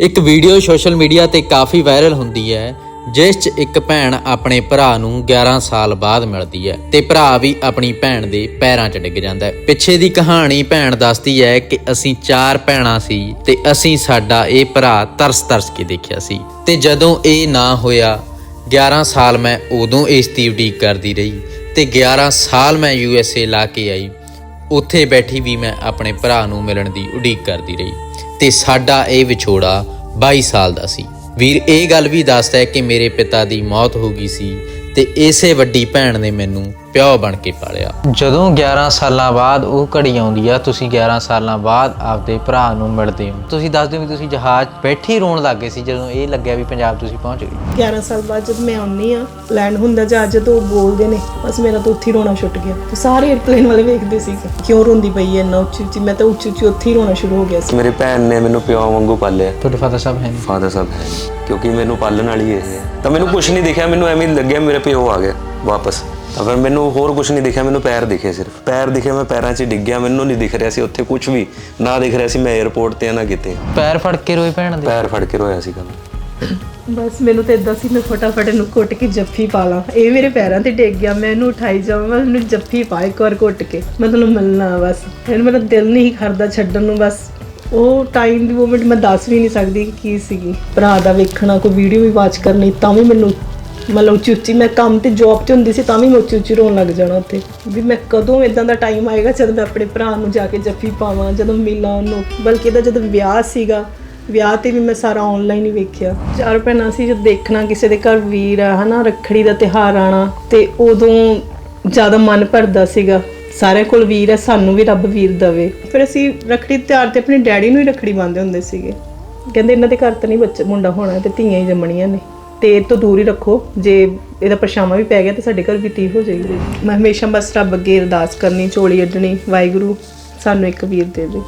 ਇੱਕ video social media ਤੇ ਕਾਫੀ viral ਹੁੰਦੀ ਹੈ, ਜਿਸ 'ਚ ਇੱਕ ਭੈਣ ਆਪਣੇ ਭਰਾ ਨੂੰ 11 ਸਾਲ ਬਾਅਦ ਮਿਲਦੀ ਹੈ ਤੇ ਭਰਾ ਵੀ ਆਪਣੀ ਭੈਣ ਦੇ ਪੈਰਾਂ 'ਚ ਡਿੱਗ ਜਾਂਦਾ ਹੈ। ਪਿੱਛੇ ਦੀ ਕਹਾਣੀ ਭੈਣ ਦੱਸਦੀ ਹੈ ਕਿ ਅਸੀਂ ਚਾਰ ਭੈਣਾਂ ਸੀ ਤੇ ਅਸੀਂ ਸਾਡਾ ਇਹ ਭਰਾ ਤਰਸ ਤਰਸ ਕੇ ਦੇਖਿਆ ਸੀ। ਤੇ ਜਦੋਂ ਇਹ ਨਾ ਹੋਇਆ 11 ਸਾਲ ਮੈਂ ਉਦੋਂ ਇਸ ਦੀ ਉਡੀਕ ਕਰਦੀ ਰਹੀ ਤੇ 11 ਸਾਲ ਮੈਂ ਯੂਐਸਏ ਲਾ ਕੇ ਆਈ। ਉੱਥੇ ਬੈਠੀ ਵੀ ਮੈਂ ਆਪਣੇ ਭਰਾ ਨੂੰ ਮਿਲਣ ਦੀ ਉਡੀਕ ਕਰਦੀ ਰਹੀ ਤੇ ਸਾਡਾ ਇਹ ਵਿਛੋੜਾ 22 ਸਾਲ ਦਾ ਸੀ। ਵੀਰ, ਇਹ ਗੱਲ ਵੀ ਦੱਸਦਾ ਹੈ ਕਿ ਮੇਰੇ ਪਿਤਾ ਦੀ ਮੌਤ ਹੋ ਗਈ ਸੀ ਤੇ ਇਸੇ ਵੱਡੀ ਭੈਣ ਨੇ ਮੈਨੂੰ ਪਿਓ ਬਣ ਕੇ ਪਾਲਿਆ। ਜਦੋਂ 11 ਸਾਲਾਂ ਬਾਅਦ ਉਹ ਘੜੀ ਆਉਂਦੀ ਆ ਤੁਸੀਂ 11 ਸਾਲਾਂ ਬਾਅਦ ਆਪਦੇ ਭਰਾ ਨੂੰ ਮਿਲਦੇ ਹੋ। ਤੁਸੀਂ ਦੱਸਦੇ ਹੋ ਵੀ ਤੁਸੀਂ ਜਹਾਜ਼ ਬੈਠੀ ਰੋਣ ਲੱਗੇ ਸੀ ਜਦੋਂ ਇਹ ਲੱਗਿਆ ਵੀ ਪੰਜਾਬ ਤੁਸੀਂ ਪਹੁੰਚ ਗਏ। 11 ਸਾਲ ਬਾਅਦ ਜਦ ਮੈਂ ਆਉਣੀ ਆ ਲੈਂਡ ਹੁੰਦਾ ਜਹਾਜ਼ ਜਦੋਂ ਉਹ ਬੋਲਦੇ ਨੇ ਬਸ ਮੇਰਾ ਤਾਂ ਉੱਥੇ ਹੀ ਰੋਣਾ ਛੁੱਟ ਗਿਆ। ਤੇ ਸਾਰੇ 에ਅਰਪਲੇਨ ਵਾਲੇ ਵੇਖਦੇ ਸੀ ਕਿਉਂ ਰੋਂਦੀ ਪਈ ਹੈ ਇੰਨਾ ਉੱਚੀ ਉੱਚੀ ਮੈਂ ਤਾਂ ਉੱਚੀ ਉੱਚੀ ਉੱਥੇ ਹੀ ਰੋਣਾ ਸ਼ੁਰੂ ਹੋ ਗਿਆ ਸੀ। ਮੇਰੀ ਭੈਣ ਨੇ ਮੈਨੂੰ ਪਿਓ ਵਾਂਗੂ ਪਾਲਿਆ। ਤੁਹਾਡੇ ਫਾਦਰ ਸਾਹਿਬ ਹੈ ਫਾਦਰ ਸਾਹਿਬ ਹੈ। ਨੀ, ਕਿਉਂਕਿ ਮੈਨੂੰ ਪਾਲਣ ਵਾਲੀ ਇਹ ਹੈ। ਤਾਂ ਮੈਨੂੰ ਕੁਝ ਨਹੀਂ ਦਿਖਿਆ ਮੈਨੂੰ ਐਵੇਂ ਹੀ ਲੱਗਿਆ ਮੇਰੇ ਪਿਓ ਆ ਗਿਆ ਵਾਪਸ। ਤਾਂ ਫਿਰ ਮੈਨੂੰ ਹੋਰ ਕੁਝ ਨਹੀਂ ਦਿਖਿਆ ਮੈਨੂੰ ਪੈਰ ਦਿਖੇ ਸਿਰਫ। ਪੈਰ ਦਿਖੇ ਮੈਂ ਪੈਰਾਂ 'ਚ ਡਿੱਗ ਗਿਆ ਮੈਨੂੰ ਨਹੀਂ ਦਿਖ ਰਿਹਾ ਸੀ ਉੱਥੇ ਕੁਝ ਵੀ। ਨਾ ਦਿਖ ਰਿਹਾ ਸੀ ਮੈਂ 에ਅਰਪੋਰਟ ਤੇ ਆ ਨਾ ਕਿਤੇ। ਪੈਰ ਫੜ ਕੇ ਰੋਏ ਭੈਣ ਦੇ? ਪੈਰ ਫੜ ਕੇ ਰੋਇਆ ਸੀਗਾ ਮੈਂ ਬਸ ਮੈਨੂੰ ਤਾਂ ਇਦਾਂ ਸੀ ਮੈਂ ਫਟਾਫਟ ਇਹਨੂੰ ਘੁੱਟ ਕੇ ਜੱਫੀ ਪਾ ਲਾਂ। ਇਹ ਮੇਰੇ ਪੈਰਾਂ ਤੇ ਡਿੱਗ ਗਿਆ ਮੈਂ ਇਹਨੂੰ ਉਠਾਈ ਜਾਵਾਂ ਮੈਂ ਇਹਨੂੰ ਜੱਫੀ ਪਾ ਇੱਕ ਵਾਰ ਘੁੱਟ ਕੇ। ਮੈਂ ਤੁਹਾਨੂੰ ਮਿਲਣਾ ਬਸ। ਫਿਰ ਮੇਰਾ ਦਿਲ ਨਹੀਂ ਕਰਦਾ ਛੱਡਣ ਨੂੰ ਬਸ। ਉਹ ਟਾਈਮ ਦੀ ਮੂਮੈਂਟ ਮੈਂ ਦੱਸ ਵੀ ਨਹੀਂ ਸਕਦੀ ਕਿ ਕੀ ਸੀਗੀ। ਭਰਾ ਦਾ ਵੇਖਣਾ ਕੋਈ ਵੀਡੀਓ ਵੀ ਵਾਚ ਕਰਨੀ ਤਾਂ ਵੀ ਮੈਨੂੰ ਮਤਲਬ ਉੱਚੀ ਉੱਚੀ, ਮੈਂ ਕੰਮ ਤੇ ਜੌਬ ਤੇ ਹੁੰਦੀ ਸੀ ਤਾਂ ਵੀ ਮੈਂ ਉੱਚੀ ਉੱਚੀ ਰੋਣ ਲੱਗ ਜਾਣਾ ਉੱਥੇ। ਵੀ ਮੈਂ ਕਦੋਂ ਇਦਾਂ ਦਾ ਟਾਈਮ ਆਏਗਾ ਜਦੋਂ ਮੈਂ ਆਪਣੇ ਭਰਾ ਨੂੰ ਜਾ ਕੇ ਜੱਫੀ ਪਾਵਾਂ, ਜਦੋਂ ਮਿਲਾਂ ਉਹਨੂੰ। ਬਲਕਿ ਇਹਦਾ ਜਦੋਂ ਵਿਆਹ ਸੀਗਾ, ਵਿਆਹ ਤੇ ਵੀ ਮੈਂ ਸਾਰਾ ਆਨਲਾਈਨ ਹੀ ਵੇਖਿਆ। ਚਾਰ ਭੈਣਾਂ ਸੀ, ਜਦ ਦੇਖਣਾ ਕਿਸੇ ਦੇ ਘਰ ਵੀਰ ਆ, ਹਨਾ, ਰੱਖੜੀ ਦਾ ਤਿਹਾਰ ਆਣਾ, ਤੇ ਉਦੋਂ ਜ਼ਿਆਦਾ ਮਨ ਭਰਦਾ ਸੀਗਾ। ਸਾਰਿਆਂ ਕੋਲ ਵੀਰ ਹੈ ਸਾਨੂੰ ਵੀ ਰੱਬ ਵੀਰ ਦਵੇ। ਫਿਰ ਅਸੀਂ ਰੱਖੜੀ ਦੇ ਤਿਉਹਾਰ ਤੇ ਆਪਣੇ ਡੈਡੀ ਨੂੰ ਹੀ ਰੱਖੜੀ ਬੰਨਦੇ ਹੁੰਦੇ ਸੀਗੇ। ਕਹਿੰਦੇ ਇਹਨਾਂ ਦੇ ਘਰ ਤਾਂ ਨਹੀਂ ਬੱਚਾ, ਮੁੰਡਾ ਹੋਣਾ ਤੇ ਧੀਆਂ ਹੀ ਜੰਮਣੀਆਂ ਨੇ। ਤੇ ਇਹ ਤੋਂ ਦੂਰ ਹੀ ਰੱਖੋ। ਜੇ ਇਹਦਾ ਪਰਛਾਵਾਂ ਵੀ ਪੈ ਗਿਆ ਤੇ ਸਾਡੇ ਘਰ ਵੀ ਤੀ ਹੋ ਜਾਏਗੀ। ਮੈਂ ਹਮੇਸ਼ਾ ਬਸ ਰੱਬ ਅੱਗੇ ਅਰਦਾਸ ਕਰਨੀ ਝੋਲੀ ਅੱਡਣੀ ਵਾਹਿਗੁਰੂ ਸਾਨੂੰ ਇੱਕ ਵੀਰ ਦੇ ਦੇ।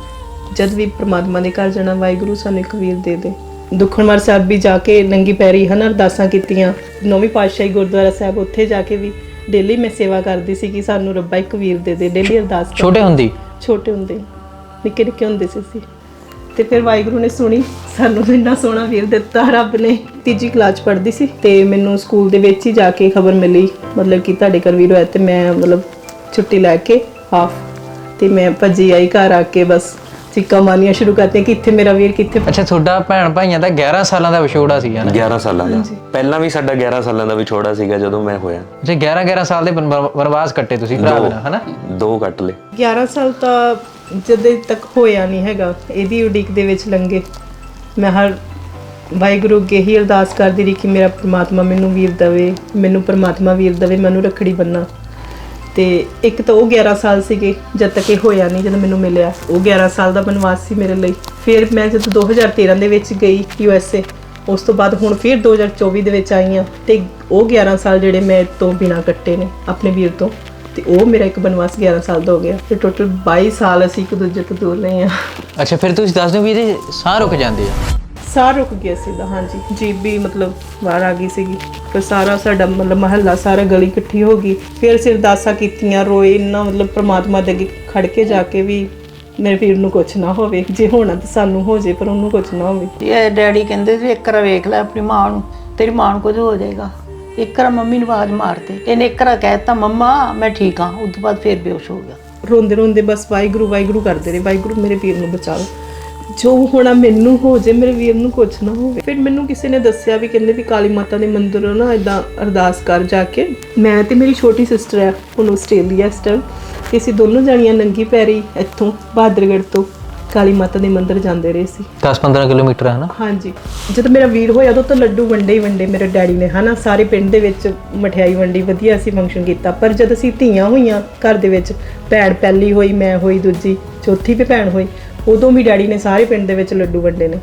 ਜਦ ਵੀ ਪ੍ਰਮਾਤਮਾ ਦੇ ਘਰ ਜਾਣਾ ਵਾਹਿਗੁਰੂ ਸਾਨੂੰ ਇੱਕ ਵੀਰ ਦੇ ਦੇ। ਦੁਖਨਵਾਰ ਸਾਹਿਬ ਵੀ ਜਾ ਕੇ ਨੰਗੀ ਪੈਰੀ ਹਨ ਅਰਦਾਸਾਂ ਕੀਤੀਆਂ। ਨੌਵੀਂ ਪਾਤਸ਼ਾਹੀ ਗੁਰਦੁਆਰਾ ਸਾਹਿਬ ਉੱਥੇ ਜਾ ਕੇ ਵੀ ਡੇਲੀ ਮੈਂ ਸੇਵਾ ਕਰਦੀ ਸੀ ਕਿ ਸਾਨੂੰ ਰੱਬਾ ਇੱਕ ਵੀਰ ਦੇ ਦੇ ਡੇਲੀ ਅਰਦਾਸ ਛੋਟੇ ਹੁੰਦੀ? ਛੋਟੇ ਹੁੰਦੇ। ਨਿੱਕੇ ਨਿੱਕੇ ਹੁੰਦੇ ਸੀ ਅਸੀਂ। ਤੇ ਫਿਰ ਵਾਹਿਗੁਰੂ ਨੇ ਸੁਣੀ, ਸਾਨੂੰ ਇੰਨਾ ਸੋਹਣਾ ਵੀਰ ਦਿੱਤਾ, ਰੱਬ ਨੇ। ਤੀਜੀ ਕਲਾਸ ਪੜ੍ਹਦੀ ਸੀ ਤੇ ਮੈਨੂੰ ਸਕੂਲ ਦੇ ਵਿੱਚ ਹੀ ਜਾ ਕੇ ਖਬਰ ਮਿਲੀ, ਮਤਲਬ ਕਿ ਤੁਹਾਡੇ ਘਰ ਵੀਰ ਹੋਇਆ ਤੇ ਮੈਂ ਮਤਲਬ ਛੁੱਟੀ ਲੈ ਕੇ ਹਾਫ ਤੇ ਮੈਂ ਭੱਜੀ ਆਈ ਘਰ ਆ ਕੇ ਬਸ। ਚੀਕਾਂ ਮਾਰਨੀਆਂ ਸ਼ੁਰੂ ਕਰਤੀਆਂ ਕਿ ਇੱਥੇ ਮੇਰਾ ਵੀਰ ਕਿੱਥੇ ਅੱਛਾ ਤੁਹਾਡਾ ਭੈਣ ਭਾਈਆਂ ਦਾ 11 ਸਾਲਾਂ ਦਾ ਵਿਛੋੜਾ ਸੀਗਾ ਨਾ? 11 ਸਾਲਾਂ ਦਾ। ਪਹਿਲਾਂ ਵੀ ਸਾਡਾ 11 ਸਾਲਾਂ ਦਾ ਵਿਛੋੜਾ ਸੀਗਾ ਜਦੋਂ ਮੈਂ ਹੋਇਆ। ਜੇ 11 11 ਸਾਲ ਦੇ ਬਨ- ਵਨਵਾਸ ਕੱਟੇ ਤੁਸੀਂ ਭਰਾ ਦੇ। ਨਾਲ ਹਨਾ? ਦੋ ਕੱਟ ਲਏ। 11 ਸਾਲ ਤਾਂ ਜਦੋਂ ਤੱਕ ਹੋਇਆ ਨਹੀਂ ਹੈਗਾ ਇਹਦੀ ਉਡੀਕ ਦੇ ਵਿੱਚ ਲੰਗੇ ਮੈਂ ਹਰ ਵਾਹਿਗੁਰੂ ਅੱਗੇ ਹੀ ਅਰਦਾਸ ਕਰਦੀ ਰਹੀ ਕਿ ਮੇਰਾ ਪ੍ਰਮਾਤਮਾ ਮੈਨੂੰ ਵੀਰ ਦਵੇ ਮੈਨੂੰ ਪ੍ਰਮਾਤਮਾ ਵੀਰ ਦਵੇ ਮੈਨੂੰ ਰੱਖੜੀ ਬੰਨਾ। ਤੇ ਇੱਕ ਤਾਂ ਉਹ 11 ਸਾਲ ਸੀਗੇ, ਜਦ ਤੱਕ ਇਹ ਹੋਇਆ ਨਹੀਂ, ਜਦੋਂ ਮੈਨੂੰ ਮਿਲਿਆ। ਉਹ 11 ਸਾਲ ਦਾ ਬਨਵਾਸ ਸੀ ਮੇਰੇ ਲਈ। ਫਿਰ ਮੈਂ ਜਦੋਂ 2013 ਦੇ ਵਿੱਚ ਗਈ ਯੂ ਐਸ ਏ, ਉਸ ਤੋਂ ਬਾਅਦ ਹੁਣ ਫਿਰ 2024 ਦੇ ਵਿੱਚ ਆਈ ਹਾਂ ਤੇ ਉਹ 11 ਸਾਲ ਜਿਹੜੇ ਮੈਂ ਤੋਂ ਬਿਨਾ ਕੱਟੇ ਨੇ, ਆਪਣੇ ਵੀਰ ਤੋਂ। ਤੇ ਉਹ ਮੇਰਾ ਇੱਕ ਬਨਵਾਸ 11 ਸਾਲ ਦਾ ਹੋ ਗਿਆ। ਤੇ ਟੋਟਲ 22 ਸਾਲ ਅਸੀਂ ਇੱਕ ਦੂਜੇ ਤੋਂ ਦੂਰ ਰਹੇ ਹਾਂ। ਅੱਛਾ, ਫਿਰ ਤੁਸੀਂ ਦੱਸ ਦਿਓ ਵੀ ਇਹਦੇ ਸਾਹ ਰੁਕ ਜਾਂਦੇ ਆ। ਸਾਹ ਰੁਕ ਗਿਆ ਸੀ ਦਾ ਹਾਂਜੀ। ਜੀਬ ਵੀ ਮਤਲਬ ਬਾਹਰ ਆ ਗਈ ਸੀਗੀ। ਫਿਰ ਸਾਰਾ ਸਾਡਾ ਮਤਲਬ ਮਹੱਲਾ ਸਾਰਾ ਗਲੀ ਇਕੱਠੀ ਹੋ ਗਈ। ਫਿਰ ਅਸੀਂ ਅਰਦਾਸਾਂ ਕੀਤੀਆਂ ਰੋਏ ਇੰਨਾ ਮਤਲਬ ਪ੍ਰਮਾਤਮਾ ਦੇ ਅੱਗੇ ਖੜ ਕੇ ਜਾ ਕੇ ਵੀ ਮੇਰੇ ਵੀਰ ਨੂੰ ਕੁਝ ਨਾ ਹੋਵੇ। ਜੇ ਹੋਣਾ ਤਾਂ ਸਾਨੂੰ ਹੋ ਜੇ ਪਰ ਉਹਨੂੰ ਕੁਝ ਨਾ ਹੋਵੇ। ਇਹ ਡੈਡੀ ਕਹਿੰਦੇ ਸੀ ਇੱਕ ਵਾਰ ਵੇਖ ਲੈ ਆਪਣੀ ਮਾਂ ਨੂੰ ਤੇਰੀ ਮਾਂ ਨੂੰ ਕੁਝ ਹੋ ਜਾਏਗਾ। ਇੱਕ ਵਾਰ ਮੰਮੀ ਨੂੰ ਆਵਾਜ਼ ਮਾਰਦੇ ਇਹਨੇ ਇੱਕ ਵਾਰ ਕਹਿਤਾ ਮੰਮਾ ਮੈਂ ਠੀਕ ਹਾਂ। ਉਸ ਤੋਂ ਬਾਅਦ ਫੇਰ ਬੇਹੋਸ਼ ਹੋ ਗਿਆ। ਰੋਂਦੇ ਰੋਂਦੇ ਬਸ ਵਾਹਿਗੁਰੂ ਵਾਹਿਗੁਰੂ ਕਰਦੇ ਰਹੇ। ਵਾਹਿਗੁਰੂ ਮੇਰੇ ਵੀਰ ਨੂੰ ਬਚਾਓ। ਜੋ ਹੋਣਾ ਮੈਨੂੰ ਹੋ ਜੇ ਮੇਰੇ ਵੀਰ ਨੂੰ ਕੁਝ ਨਾ ਹੋਵੇ। ਫਿਰ ਮੈਨੂੰ ਕਿਸੇ ਨੇ ਦੱਸਿਆ ਵੀ ਕਹਿੰਦੇ ਵੀ ਕਾਲੀ ਮਾਤਾ ਦੇ ਮੰਦਿਰ ਨਾ ਇਦਾਂ ਅਰਦਾਸ ਕਰ ਜਾ ਕੇ। ਮੈਂ ਤੇ ਮੇਰੀ ਛੋਟੀ ਸਿਸਟਰ ਹੈ ਹੁਣ ਆਸਟ੍ਰੇਲੀਆ ਇਸ ਟਾਈਮ ਅਸੀਂ ਦੋਨੋਂ ਜਾਣੀਆਂ ਨੰਗੀ ਪੈਰੀ ਇੱਥੋਂ ਬਹਾਦਰਗੜ੍ਹ ਤੋਂ ਕਾਲੀ ਮਾਤਾ ਦੇ ਮੰਦਿਰ ਜਾਂਦੇ ਰਹੇ ਸੀ। 10 15 ਕਿਲੋਮੀਟਰ ਹੈ ਨਾ? ਹਾਂਜੀ। ਜਦੋਂ ਮੇਰਾ ਵੀਰ ਹੋਇਆ ਉਦੋਂ ਤਾਂ ਲੱਡੂ ਵੰਡੇ ਹੀ ਵੰਡੇ ਮੇਰੇ ਡੈਡੀ ਨੇ ਹਨਾ? ਸਾਰੇ ਪਿੰਡ ਦੇ ਵਿੱਚ ਮਠਿਆਈ ਵੰਡੀ ਵਧੀਆ ਅਸੀਂ ਫੰਕਸ਼ਨ ਕੀਤਾ। ਪਰ ਜਦ ਅਸੀਂ ਧੀਆਂ ਹੋਈਆਂ ਘਰ ਦੇ ਵਿੱਚ ਭੈਣ ਪਹਿਲੀ ਹੋਈ ਮੈਂ ਹੋਈ ਦੂਜੀ ਚੌਥੀ ਵੀ ਭੈਣ ਹੋਈ ਉਦੋਂ ਵੀ ਡੈਡੀ ਨੇ ਸਾਰੇ ਪਿੰਡ ਦੇ ਵਿੱਚ ਲੱਡੂ ਵੰਡੇ ਨੇ।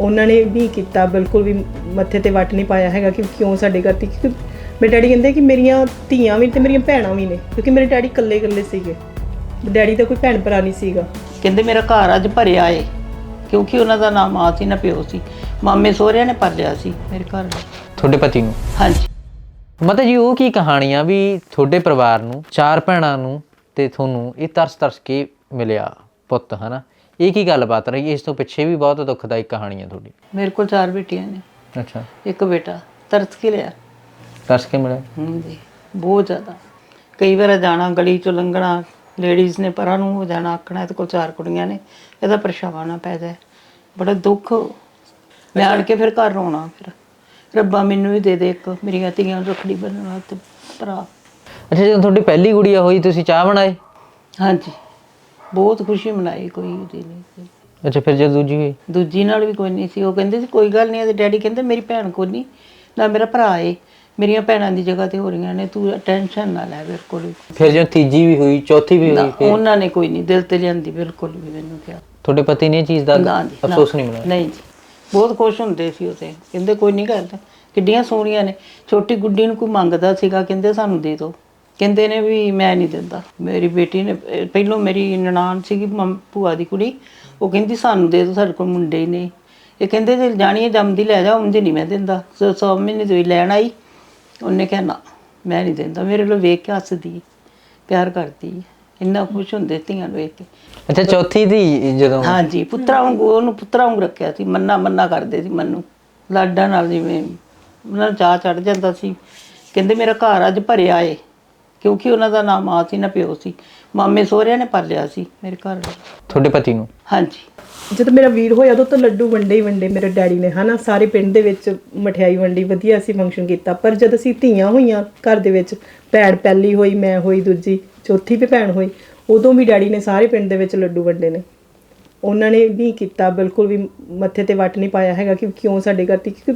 ਉਹਨਾਂ ਨੇ ਵੀ ਕੀਤਾ ਬਿਲਕੁਲ ਵੀ ਮੱਥੇ ਤੇ ਵੱਟ ਨਹੀਂ ਪਾਇਆ ਹੈਗਾ ਕਿ ਕਿਉਂ ਸਾਡੇ ਘਰ ਤੀ ਕਿਉਂਕਿ ਮੇਰੇ ਡੈਡੀ ਕਹਿੰਦੇ ਕਿ ਮੇਰੀਆਂ ਧੀਆਂ ਵੀ ਤੇ ਮੇਰੀਆਂ ਭੈਣਾਂ ਵੀ ਨੇ ਕਿਉਂਕਿ ਮੇਰੇ ਡੈਡੀ ਇਕੱਲੇ ਇਕੱਲੇ ਸੀਗੇ। ਡੈਡੀ ਦਾ ਕੋਈ ਭੈਣ ਭਰਾ ਨਹੀਂ ਸੀਗਾ। ਕਹਿੰਦੇ ਮੇਰਾ ਘਰ ਅੱਜ ਭਰਿਆ ਏ ਕਿਉਂਕਿ ਉਹਨਾਂ ਦਾ ਨਾਮ ਮਾਂ ਸੀ ਨਾ ਪਿਓ ਸੀ। ਮਾਮੇ ਸਹੁਰਿਆਂ ਨੇ ਪਾਲਿਆ ਸੀ। ਮੇਰੇ ਘਰ। ਤੁਹਾਡੇ ਪਤੀ ਨੂੰ? ਹਾਂਜੀ। ਮਤਲਬ ਜੀ ਉਹ ਕੀ ਕਹਾਣੀ ਆ ਵੀ ਤੁਹਾਡੇ ਪਰਿਵਾਰ ਨੂੰ ਚਾਰ ਭੈਣਾਂ ਨੂੰ ਤੇ ਤੁਹਾਨੂੰ ਇਹ ਤਰਸ ਤਰਸ ਕੇ ਮਿਲਿਆ ਪੁੱਤ ਹਨਾ? ਇਹ ਕੀ ਗੱਲਬਾਤ ਰਹੀ? ਇਸ ਤੋਂ ਪਿੱਛੇ ਵੀ ਬਹੁਤ ਦੁਖਦਾਇਕ ਕਹਾਣੀ ਹੈ ਤੁਹਾਡੀ। ਮੇਰੇ ਕੋਲ ਚਾਰ ਬੇਟੀਆਂ ਨੇ। ਅੱਛਾ। ਇੱਕ ਬੇਟਾ ਤਰਸ ਕੇ ਲਿਆ। ਦੱਸ ਕੇ ਮਿਲਿਆ? ਹਾਂਜੀ ਬਹੁਤ ਜ਼ਿਆਦਾ। ਕਈ ਵਾਰ ਜਾਣਾ ਗਲੀ ਚੋਂ ਲੰਘਣਾ ਲੇਡੀਜ਼ ਨੇ ਪਰਾਂ ਨੂੰ ਹੋ ਜਾਣਾ ਆਖਣਾ ਇਹਦੇ ਕੋਲ ਚਾਰ ਕੁੜੀਆਂ ਨੇ ਇਹਦਾ ਪਰਛਾਵਾਂ ਨਾ ਪੈ ਜਾਏ। ਬੜਾ ਦੁੱਖ। ਮੈਂ ਆਣ ਕੇ ਫਿਰ ਘਰ ਰੋਣਾ ਫਿਰ। ਰੱਬਾ ਮੈਨੂੰ ਵੀ ਦੇ ਦੇ ਇੱਕ ਮੇਰੀਆਂ ਧੀਆਂ ਰੱਖੜੀ ਬੰਨਣ ਵਾਸਤੇ ਭਰਾ। ਅੱਛਾ ਜਦੋਂ ਤੁਹਾਡੀ ਪਹਿਲੀ ਗੁੜੀਆ ਹੋਈ ਤੁਸੀਂ ਚਾਹ ਬਣਾਏ ਹਾਂਜੀ। ਬਹੁਤ ਖੁਸ਼ੀ ਮਨਾਈ ਕੋਈ ਉਹਦੀ ਨਹੀਂ ਅੱਛਾ ਫਿਰ ਜਦੋਂ ਦੂਜੀ ਹੋਈ? ਦੂਜੀ ਨਾਲ ਵੀ ਕੋਈ ਨਹੀਂ ਸੀ। ਉਹ ਕਹਿੰਦੇ ਸੀ ਕੋਈ ਗੱਲ ਨਹੀਂ ਇਹਦੇ ਡੈਡੀ ਕਹਿੰਦੇ ਮੇਰੀ ਭੈਣ ਕੋਈ ਨਹੀਂ ਨਾ ਮੇਰਾ ਭਰਾ ਏ ਮੇਰੀਆਂ ਭੈਣਾਂ ਦੀ ਜਗ੍ਹਾ ਤੇ ਹੋ ਰਹੀਆਂ ਨੇ ਤੂੰ ਟੈਨਸ਼ਨ ਨਾ ਲੈ ਬਿਲਕੁਲ ਵੀ। ਫਿਰ ਜਦੋਂ ਤੀਜੀ ਵੀ ਹੋਈ ਚੌਥੀ ਵੀ ਨਾ, ਹੋਈ ਫਿਰ? ਉਹਨਾਂ ਨੇ ਕੋਈ ਨਹੀਂ ਦਿਲ ਤੇ ਲਿਆਂਦੀ ਬਿਲਕੁਲ ਵੀ ਮੈਨੂੰ ਕਿਹਾ। ਤੁਹਾਡੇ ਪਤੀ ਨੇ ਇਹ ਚੀਜ਼ ਦਾ ਨਾ ਜੀ, ਨਾ। ਅਫਸੋਸ ਨਹੀਂ ਮਿਲਿਆ ਨਹੀਂ ਜੀ ਬਹੁਤ ਖੁਸ਼ ਹੁੰਦੇ ਸੀ ਉਤੇ ਕਹਿੰਦੇ ਕੋਈ ਨਹੀਂ ਕਰਦਾ ਕਿੱਡੀਆਂ ਸੋਹਣੀਆਂ ਨੇ। ਛੋਟੀ ਗੁੱਡੀ ਨੂੰ ਕੋਈ ਮੰਗਦਾ ਸੀਗਾ ਕਹਿੰਦੇ ਸਾਨੂੰ ਦੇ ਦਿਓ। ਕਹਿੰਦੇ ਨੇ ਵੀ ਮੈਂ ਨਹੀਂ ਦਿੰਦਾ। ਮੇਰੀ ਬੇਟੀ ਨੇ ਅਹ ਪਹਿਲੋਂ ਮੇਰੀ ਨਨਾਣ ਸੀਗੀ ਮੰਮ- ਭੂਆ ਦੀ ਕੁੜੀ ਉਹ ਕਹਿੰਦੀ ਸਾਨੂੰ ਦੇ ਦਿਓ ਸਾਡੇ ਕੋਲ ਮੁੰਡੇ ਹੀ ਨਹੀਂ ਇਹ ਕਹਿੰਦੇ ਜੇ ਜਾਣੀ ਹੈ ਜੰਮਦੀ ਲੈ ਜਾ ਉਂਝ ਨਹੀਂ ਮੈਂ ਦਿੰਦਾ। ਸੋ ਸੌ ਮਹੀਨੇ ਤੋਂ ਹੀ ਲੈਣ ਆਈ ਉਹਨੇ ਕਿਹਾ ਨਾ ਮੈਂ ਨਹੀਂ ਦਿੰਦਾ ਮੇਰੇ ਵੱਲ ਵੇਖ ਕੇ ਹੱਸਦੀ ਪਿਆਰ ਕਰਦੀ। ਇੰਨਾ ਖੁਸ਼ ਹੁੰਦੇ ਧੀਆਂ ਨੂੰ ਵੇਖ ਕੇ। ਅੱਛਾ ਚੌਥੀ ਦੀ ਜਦੋਂ? ਹਾਂਜੀ ਪੁੱਤਰਾ ਵਾਂਗੂ ਉਹਨੂੰ ਪੁੱਤਰਾ ਵਾਂਗੂ ਰੱਖਿਆ ਸੀ ਮੰਨਾ ਮੰਨਾ ਕਰਦੇ ਸੀ ਮੈਨੂੰ। ਲਾਡਾਂ ਨਾਲ ਜਿਵੇਂ ਉਹਨਾਂ ਨੂੰ ਚਾਹ ਚੜ ਜਾਂਦਾ ਸੀ। ਕਹਿੰਦੇ ਮੇਰਾ ਘਰ ਅੱਜ ਭਰਿਆ ਏ। ਕਿਉਂਕਿ ਉਹਨਾਂ ਦਾ ਨਾਮ ਮਾਂ ਸੀ ਨਾ ਪਿਓ ਸੀ। ਮਾਮੇ ਸਹੁਰਿਆਂ ਨੇ ਪਾਲਿਆ ਸੀ ਮੇਰੇ ਘਰ ਨੂੰ। ਤੁਹਾਡੇ ਪਤੀ ਨੂੰ? ਹਾਂਜੀ। ਜਦੋਂ ਮੇਰਾ ਵੀਰ ਹੋਇਆ ਉਦੋਂ ਤਾਂ ਲੱਡੂ ਵੰਡੇ ਹੀ ਵੰਡੇ ਮੇਰੇ ਡੈਡੀ ਨੇ ਹਨਾ? ਸਾਰੇ ਪਿੰਡ ਦੇ ਵਿੱਚ ਮਠਿਆਈ ਵੰਡੀ ਵਧੀਆ ਅਸੀਂ ਫੰਕਸ਼ਨ ਕੀਤਾ। ਪਰ ਜਦ ਅਸੀਂ ਧੀਆਂ ਹੋਈਆਂ ਘਰ ਦੇ ਵਿੱਚ ਭੈਣ ਪਹਿਲੀ ਹੋਈ ਮੈਂ ਹੋਈ ਦੂਜੀ ਚੌਥੀ ਵੀ ਭੈਣ ਹੋਈ ਉਦੋਂ ਵੀ ਡੈਡੀ ਨੇ ਸਾਰੇ ਪਿੰਡ ਦੇ ਵਿੱਚ ਲੱਡੂ ਵੰਡੇ ਨੇ। ਉਹਨਾਂ ਨੇ ਨਹੀਂ ਕੀਤਾ ਬਿਲਕੁਲ ਵੀ ਮੱਥੇ ਤੇ ਵੱਟ ਨਹੀਂ ਪਾਇਆ ਹੈਗਾ ਕਿ ਕਿਉਂ ਸਾਡੇ ਘਰ ਤੀ ਕਿਉਂਕਿ